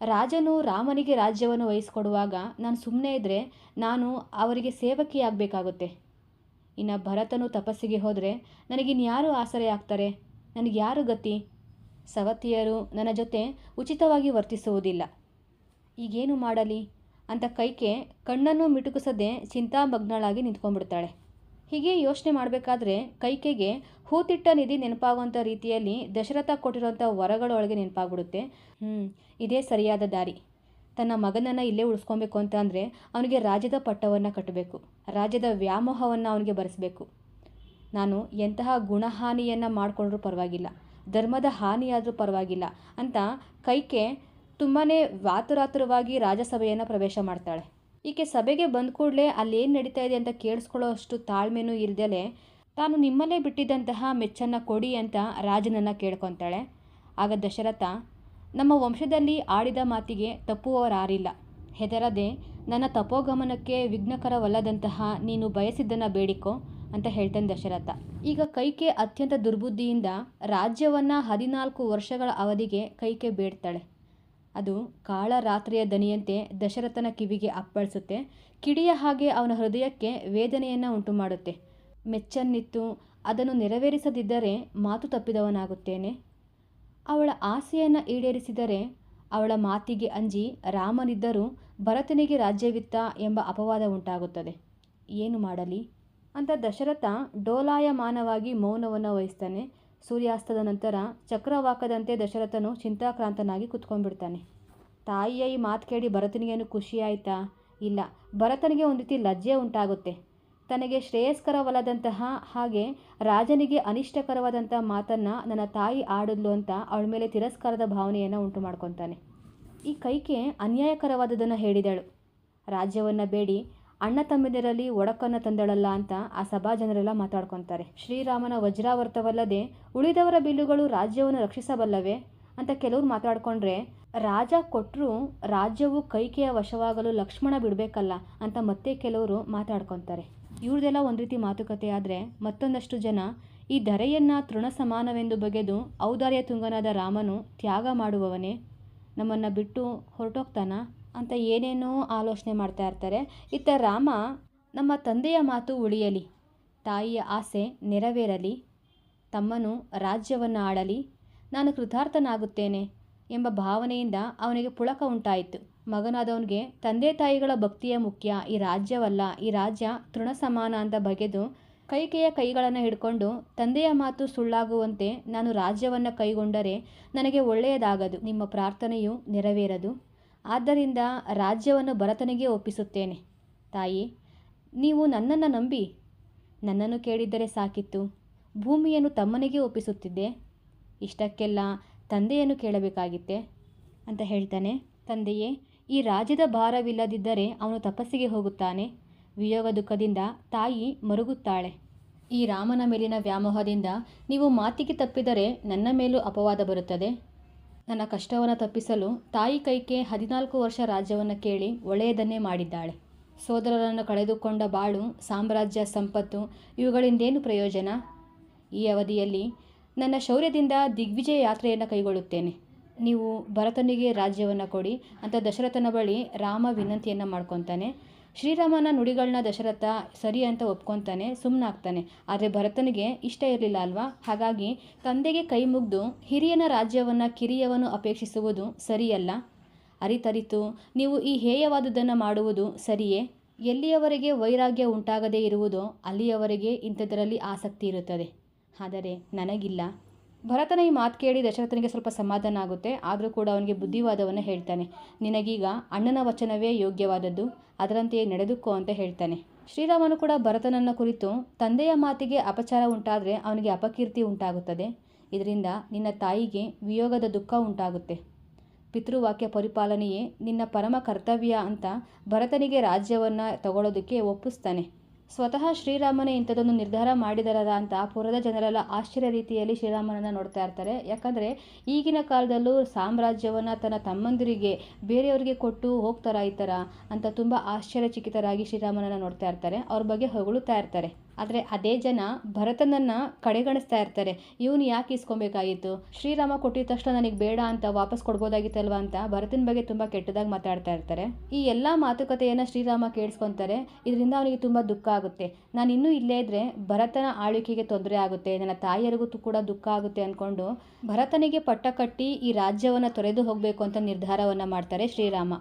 ರಾಜನು ರಾಮನಿಗೆ ರಾಜ್ಯವನ್ನು ವಹಿಸ್ಕೊಡುವಾಗ ನಾನು ಸುಮ್ಮನೆ ಇದ್ದರೆ ನಾನು ಅವರಿಗೆ ಸೇವಕಿ ಆಗಬೇಕಾಗುತ್ತೆ. ಇನ್ನು ಭರತನು ತಪಸ್ಸಿಗೆ ಹೋದರೆ ನನಗಿನ್ಯಾರು ಆಸರೆ ಆಗ್ತಾರೆ? ನನಗೆ ಯಾರು ಗತಿ? ಸವತಿಯರು ನನ್ನ ಜೊತೆ ಉಚಿತವಾಗಿ ವರ್ತಿಸುವುದಿಲ್ಲ. ಈಗೇನು ಮಾಡಲಿ? ಅಂತ ಕೈಕೆ ಕಣ್ಣನ್ನು ಮಿಟುಕಿಸದೆ ಚಿಂತಾಮಗ್ನಳಾಗಿ ನಿಂತ್ಕೊಂಡ್ಬಿಡ್ತಾಳೆ. ಹೀಗೆ ಯೋಚನೆ ಮಾಡಬೇಕಾದ್ರೆ ಕೈಕೆಗೆ ಹೂತಿಟ್ಟ ನಿಧಿ ನೆನಪಾಗುವಂಥ ರೀತಿಯಲ್ಲಿ ದಶರಥ ಕೊಟ್ಟಿರುವಂಥ ವರಗಳೊಳಗೆ ನೆನಪಾಗ್ಬಿಡುತ್ತೆ. ಹ್ಞೂ ಇದೇ ಸರಿಯಾದ ದಾರಿ. ತನ್ನ ಮಗನನ್ನು ಇಲ್ಲೇ ಉಳಿಸ್ಕೊಬೇಕು ಅಂತ ಅಂದರೆ ಅವನಿಗೆ ರಾಜ್ಯದ ಪಟ್ಟವನ್ನು ಕಟ್ಟಬೇಕು. ರಾಜ್ಯದ ವ್ಯಾಮೋಹವನ್ನು ಅವನಿಗೆ ಬರೆಸಬೇಕು. ನಾನು ಎಂತಹ ಗುಣಹಾನಿಯನ್ನು ಮಾಡಿಕೊಂಡ್ರೂ ಪರವಾಗಿಲ್ಲ. ಧರ್ಮದ ಹಾನಿಯಾದರೂ ಪರವಾಗಿಲ್ಲ ಅಂತ ಕೈಕೆ ತುಂಬಾ ವಾತುರಾತುರವಾಗಿ ರಾಜಸಭೆಯನ್ನು ಪ್ರವೇಶ ಮಾಡ್ತಾಳೆ. ಈಕೆ ಸಭೆಗೆ ಬಂದ ಕೂಡಲೇ ಅಲ್ಲೇನು ನಡೀತಾ ಇದೆ ಅಂತ ಕೇಳಿಸ್ಕೊಳ್ಳೋ ಅಷ್ಟು ತಾಳ್ಮೆನೂ ಇಲ್ದಲೆ ತಾನು ನಿಮ್ಮಲ್ಲೇ ಬಿಟ್ಟಿದ್ದಂತಹ ಮೆಚ್ಚನ್ನು ಕೊಡಿ ಅಂತ ರಾಜನನ್ನು ಕೇಳ್ಕೊತಾಳೆ. ಆಗ ದಶರಥ, ನಮ್ಮ ವಂಶದಲ್ಲಿ ಆಡಿದ ಮಾತಿಗೆ ತಪ್ಪುವವರಾರಿಲ್ಲ. ಹೆದರದೆ, ನನ್ನ ತಪೋಗಮನಕ್ಕೆ ವಿಘ್ನಕರವಲ್ಲದಂತಹ ನೀನು ಬಯಸಿದ್ದನ್ನು ಬೇಡಿಕೊ ಅಂತ ಹೇಳ್ತಾನೆ ದಶರಥ. ಈಗ ಕೈಕೆ ಅತ್ಯಂತ ದುರ್ಬುದ್ಧಿಯಿಂದ ರಾಜ್ಯವನ್ನು ಹದಿನಾಲ್ಕು ವರ್ಷಗಳ ಅವಧಿಗೆ ಕೈಕೆ ಬೇಡ್ತಾಳೆ. ಅದು ಕಾಳ ರಾತ್ರಿಯ ದನಿಯಂತೆ ದಶರಥನ ಕಿವಿಗೆ ಅಪ್ಪಳಿಸುತ್ತೆ. ಕಿಡಿಯ ಹಾಗೆ ಅವನ ಹೃದಯಕ್ಕೆ ವೇದನೆಯನ್ನು ಉಂಟು ಮಾಡುತ್ತೆ ಮೆಚ್ಚನ್ನಿತ್ತು. ಅದನ್ನು ನೆರವೇರಿಸದಿದ್ದರೆ ಮಾತು ತಪ್ಪಿದವನಾಗುತ್ತೇನೆ. ಅವಳ ಆಸೆಯನ್ನು ಈಡೇರಿಸಿದರೆ ಅವಳ ಮಾತಿಗೆ ಅಂಜಿ ರಾಮನಿದ್ದರೂ ಭರತನಿಗೆ ರಾಜ್ಯವಿತ್ತ ಎಂಬ ಅಪವಾದ ಉಂಟಾಗುತ್ತದೆ. ಏನು ಮಾಡಲಿ? ಅಂತ ದಶರಥ ಡೋಲಾಯಮಾನವಾಗಿ ಮೌನವನ್ನು ವಹಿಸ್ತಾನೆ. ಸೂರ್ಯಾಸ್ತದ ನಂತರ ಚಕ್ರವಾಕದಂತೆ ದಶರಥನು ಚಿಂತಾಕ್ರಾಂತನಾಗಿ ಕುತ್ಕೊಂಡ್ಬಿಡ್ತಾನೆ. ತಾಯಿಯ, ಈ ಮಾತು ಕೇಳಿ ಭರತನಿಗೇನು ಖುಷಿ ಆಯಿತಾ ಇಲ್ಲ, ಭರತನಿಗೆ ಒಂದು ರೀತಿ ಲಜ್ಜೆ ಉಂಟಾಗುತ್ತೆ. ತನಗೆ ಶ್ರೇಯಸ್ಕರವಲ್ಲದಂತಹ ಹಾಗೆ ರಾಜನಿಗೆ ಅನಿಷ್ಟಕರವಾದಂಥ ಮಾತನ್ನು ನನ್ನ ತಾಯಿ ಆಡಿದ್ಲು ಅಂತ ಅವಳ ಮೇಲೆ ತಿರಸ್ಕಾರದ ಭಾವನೆಯನ್ನು ಉಂಟು ಮಾಡ್ಕೊತಾನೆ ಈ ಕೈಕೆ ಅನ್ಯಾಯಕರವಾದದನ್ನು ಹೇಳಿದಳು. ರಾಜ್ಯವನ್ನು ಬೇಡಿ ಅಣ್ಣ ತಮ್ಮಿದರಲ್ಲಿ ಒಡಕನ್ನು ತಂದಳಲ್ಲ ಅಂತ ಆ ಸಭಾ ಜನರೆಲ್ಲ ಮಾತಾಡ್ಕೊತಾರೆ. ಶ್ರೀರಾಮನ ವಜ್ರಾವರ್ತವಲ್ಲದೆ ಉಳಿದವರ ಬಿಲ್ಲುಗಳು ರಾಜ್ಯವನ್ನು ರಕ್ಷಿಸಬಲ್ಲವೇ? ಅಂತ ಕೆಲವರು ಮಾತಾಡ್ಕೊಂಡ್ರೆ, ರಾಜ ಕೊಟ್ಟರು ರಾಜ್ಯವು ಕೈಕೆಯ ವಶವಾಗಲು ಲಕ್ಷ್ಮಣ ಬಿಡಬೇಕಲ್ಲ ಅಂತ ಮತ್ತೆ ಕೆಲವರು ಮಾತಾಡ್ಕೊತಾರೆ. ಇವ್ರದೆಲ್ಲ ಒಂದು ರೀತಿ ಮಾತುಕತೆ ಆದರೆ ಮತ್ತೊಂದಷ್ಟು ಜನ ಈ ಧರೆಯನ್ನು ತೃಣ ಸಮಾನವೆಂದು ಬಗೆದು ಔದಾರ್ಯ ತುಂಗನಾದ ರಾಮನು ತ್ಯಾಗ ಮಾಡುವವನೇ? ನಮ್ಮನ್ನು ಬಿಟ್ಟು ಹೊರಟೋಗ್ತಾನ? ಅಂತ ಏನೇನೋ ಆಲೋಚನೆ ಮಾಡ್ತಾ ಇರ್ತಾರೆ. ಇತ್ತ ರಾಮ, ನಮ್ಮ ತಂದೆಯ ಮಾತು ಉಳಿಯಲಿ, ತಾಯಿಯ ಆಸೆ ನೆರವೇರಲಿ, ತಮ್ಮನು ರಾಜ್ಯವನ್ನು ಆಡಲಿ, ನಾನು ಕೃತಾರ್ಥನಾಗುತ್ತೇನೆ ಎಂಬ ಭಾವನೆಯಿಂದ ಅವನಿಗೆ ಪುಳಕ ಉಂಟಾಯಿತು. ಮಗನಾದವನಿಗೆ ತಂದೆ ತಾಯಿಗಳ ಭಕ್ತಿಯ ಮುಖ್ಯ, ಈ ರಾಜ್ಯವಲ್ಲ, ಈ ರಾಜ್ಯ ತೃಣ ಸಮಾನ ಅಂತ ಬಗೆದು ಕೈಕೆಯ ಕೈಗಳನ್ನು ಹಿಡ್ಕೊಂಡು ತಂದೆಯ ಮಾತು ಸುಳ್ಳಾಗುವಂತೆ ನಾನು ರಾಜ್ಯವನ್ನು ಕೈಗೊಂಡರೆ ನನಗೆ ಒಳ್ಳೆಯದಾಗದು, ನಿಮ್ಮ ಪ್ರಾರ್ಥನೆಯು ನೆರವೇರದು. ಆದ್ದರಿಂದ ರಾಜ್ಯವನ್ನು ಭರತನಿಗೆ ಒಪ್ಪಿಸುತ್ತೇನೆ. ತಾಯಿ, ನೀವು ನನ್ನನ್ನು ನಂಬಿ ನನ್ನನ್ನು ಕೇಳಿದ್ದರೆ ಸಾಕಿತ್ತು. ಭೂಮಿಯನ್ನು ತಮ್ಮನಿಗೆ ಒಪ್ಪಿಸುತ್ತಿದ್ದೆ. ಇಷ್ಟಕ್ಕೆಲ್ಲ ತಂದೆಯನ್ನು ಕೇಳಬೇಕಾಗಿತ್ತೆ ಅಂತ ಹೇಳ್ತಾನೆ. ತಂದೆಯೇ, ಈ ರಾಜ್ಯದ ಭಾರವಿಲ್ಲದಿದ್ದರೆ ಅವನು ತಪಸ್ಸಿಗೆ ಹೋಗುತ್ತಾನೆ. ವಿಯೋಗ ದುಃಖದಿಂದ ತಾಯಿ ಮರುಗುತ್ತಾಳೆ. ಈ ರಾಮನ ಮೇಲಿನ ವ್ಯಾಮೋಹದಿಂದ ನೀವು ಮಾತಿಗೆ ತಪ್ಪಿದರೆ ನನ್ನ ಮೇಲೂ ಅಪವಾದ ಬರುತ್ತದೆ. ನನ್ನ ಕಷ್ಟವನ್ನು ತಪ್ಪಿಸಲು ತಾಯಿ ಕೈಕೆ ಹದಿನಾಲ್ಕು ವರ್ಷ ರಾಜ್ಯವನ್ನು ಕೇಳಿ ಒಳ್ಳೆಯದನ್ನೇ ಮಾಡಿದ್ದಾಳೆ. ಸೋದರರನ್ನು ಕಳೆದುಕೊಂಡ ಬಾಳು, ಸಾಮ್ರಾಜ್ಯ, ಸಂಪತ್ತು ಇವುಗಳಿಂದೇನು ಪ್ರಯೋಜನ? ಈ ಅವಧಿಯಲ್ಲಿ ನನ್ನ ಶೌರ್ಯದಿಂದ ದಿಗ್ವಿಜಯ ಯಾತ್ರೆಯನ್ನು ಕೈಗೊಳ್ಳುತ್ತೇನೆ. ನೀವು ಭರತನಿಗೆ ರಾಜ್ಯವನ್ನು ಕೊಡಿ, ಅಂತ ದಶರಥನ ಬಳಿ ರಾಮ ವಿನಂತಿಯನ್ನು ಮಾಡ್ಕೊತಾನೆ. ಶ್ರೀರಾಮನ ನುಡಿಗಳನ್ನ ದಶರಥ ಸರಿ ಅಂತ ಒಪ್ಕೊತಾನೆ ಸುಮ್ಮನಾಗ್ತಾನೆ ಆದರೆ ಭರತನಿಗೆ ಇಷ್ಟ ಇರಲಿಲ್ಲ ಅಲ್ವಾ? ಹಾಗಾಗಿ ತಂದೆಗೆ ಕೈ ಮುಗಿದು ಹಿರಿಯನ ರಾಜ್ಯವನ್ನು ಕಿರಿಯವನು ಅಪೇಕ್ಷಿಸುವುದು ಸರಿಯಲ್ಲ? ಅರಿತರಿತು, ನೀವು ಈ ಹೇಯವಾದುದನ್ನು ಮಾಡುವುದು ಸರಿಯೇ? ಎಲ್ಲಿಯವರೆಗೆ ವೈರಾಗ್ಯ ಉಂಟಾಗದೇ ಇರುವುದೋ ಅಲ್ಲಿಯವರೆಗೆ ಇಂಥದರಲ್ಲಿ ಆಸಕ್ತಿ ಇರುತ್ತದೆ. ಆದರೆ ನನಗಿಲ್ಲ. ಭರತನ ಈ ಮಾತು ಕೇಳಿ ದಶರಥನಿಗೆ ಸ್ವಲ್ಪ ಸಮಾಧಾನ ಆಗುತ್ತೆ. ಆದರೂ ಕೂಡ ಅವನಿಗೆ ಬುದ್ಧಿವಾದವನ್ನು ಹೇಳ್ತಾನೆ. ನಿನಗೀಗ ಅಣ್ಣನ ವಚನವೇ ಯೋಗ್ಯವಾದದ್ದು. ಅದರಂತೆಯೇ ನಡೆದುಕೋ ಅಂತ ಹೇಳ್ತಾನೆ. ಶ್ರೀರಾಮನು ಕೂಡ ಭರತನನ್ನ ಕುರಿತು ತಂದೆಯ ಮಾತಿಗೆ ಅಪಚಾರ ಉಂಟಾದರೆ ಅವನಿಗೆ ಅಪಕೀರ್ತಿ ಉಂಟಾಗುತ್ತದೆ. ಇದರಿಂದ ನಿನ್ನ ತಾಯಿಗೆ ವಿಯೋಗದ ದುಃಖ ಉಂಟಾಗುತ್ತೆ. ಪಿತೃವಾಕ್ಯ ಪರಿಪಾಲನೆಯೇ ನಿನ್ನ ಪರಮ ಕರ್ತವ್ಯ ಅಂತ ಭರತನಿಗೆ ರಾಜ್ಯವನ್ನು ತಗೊಳ್ಳೋದಕ್ಕೆ ಒಪ್ಪಿಸ್ತಾನೆ. ಸ್ವತಃ ಶ್ರೀರಾಮನೇ ಇಂಥದ್ದೊಂದು ನಿರ್ಧಾರ ಮಾಡಿದಾರಲ್ಲ ಅಂತ ಪುರದ ಜನರೆಲ್ಲ ಆಶ್ಚರ್ಯ ರೀತಿಯಲ್ಲಿ ಶ್ರೀರಾಮನನ್ನು ನೋಡ್ತಾ ಇರ್ತಾರೆ. ಯಾಕಂದರೆ ಈಗಿನ ಕಾಲದಲ್ಲೂ ಸಾಮ್ರಾಜ್ಯವನ್ನು ತನ್ನ ತಮ್ಮಂದಿರಿಗೆ ಬೇರೆಯವರಿಗೆ ಕೊಟ್ಟು ಹೋಗ್ತಾರ ಈ ಥರ ಅಂತ ತುಂಬ ಆಶ್ಚರ್ಯಚಕಿತರಾಗಿ ಶ್ರೀರಾಮನನ್ನು ನೋಡ್ತಾ ಇರ್ತಾರೆ. ಅವ್ರ ಬಗ್ಗೆ ಹೊಗಳುತ್ತಾ ಇರ್ತಾರೆ. ಆದರೆ ಅದೇ ಜನ ಭರತನನ್ನು ಕಡೆಗಣಿಸ್ತಾ ಇರ್ತಾರೆ. ಇವನು ಯಾಕೆ ಇಸ್ಕೊಬೇಕಾಗಿತ್ತು ಶ್ರೀರಾಮ ಕೊಟ್ಟಿದ ತಕ್ಷಣ ನನಗೆ ಬೇಡ ಅಂತ ವಾಪಸ್ ಕೊಡ್ಬೋದಾಗಿತ್ತಲ್ವ ಅಂತ ಭರತನ ಬಗ್ಗೆ ತುಂಬ ಕೆಟ್ಟದಾಗಿ ಮಾತಾಡ್ತಾ ಇರ್ತಾರೆ. ಈ ಎಲ್ಲ ಮಾತುಕತೆಯನ್ನು ಶ್ರೀರಾಮ ಕೇಳಿಸ್ಕೊತಾರೆ. ಇದರಿಂದ ಅವನಿಗೆ ತುಂಬ ದುಃಖ ಆಗುತ್ತೆ. ನಾನು ಇನ್ನೂ ಇಲ್ಲೇ ಇದ್ರೆ ಭರತನ ಆಳ್ವಿಕೆಗೆ ತೊಂದರೆ ಆಗುತ್ತೆ. ನನ್ನ ತಾಯಿಯರಿಗೂ ಕೂಡ ದುಃಖ ಆಗುತ್ತೆ ಅಂದ್ಕೊಂಡು ಭರತನಿಗೆ ಪಟ್ಟ ಕಟ್ಟಿ ಈ ರಾಜ್ಯವನ್ನು ತೊರೆದು ಹೋಗಬೇಕು ಅಂತ ನಿರ್ಧಾರವನ್ನು ಮಾಡ್ತಾರೆ ಶ್ರೀರಾಮ.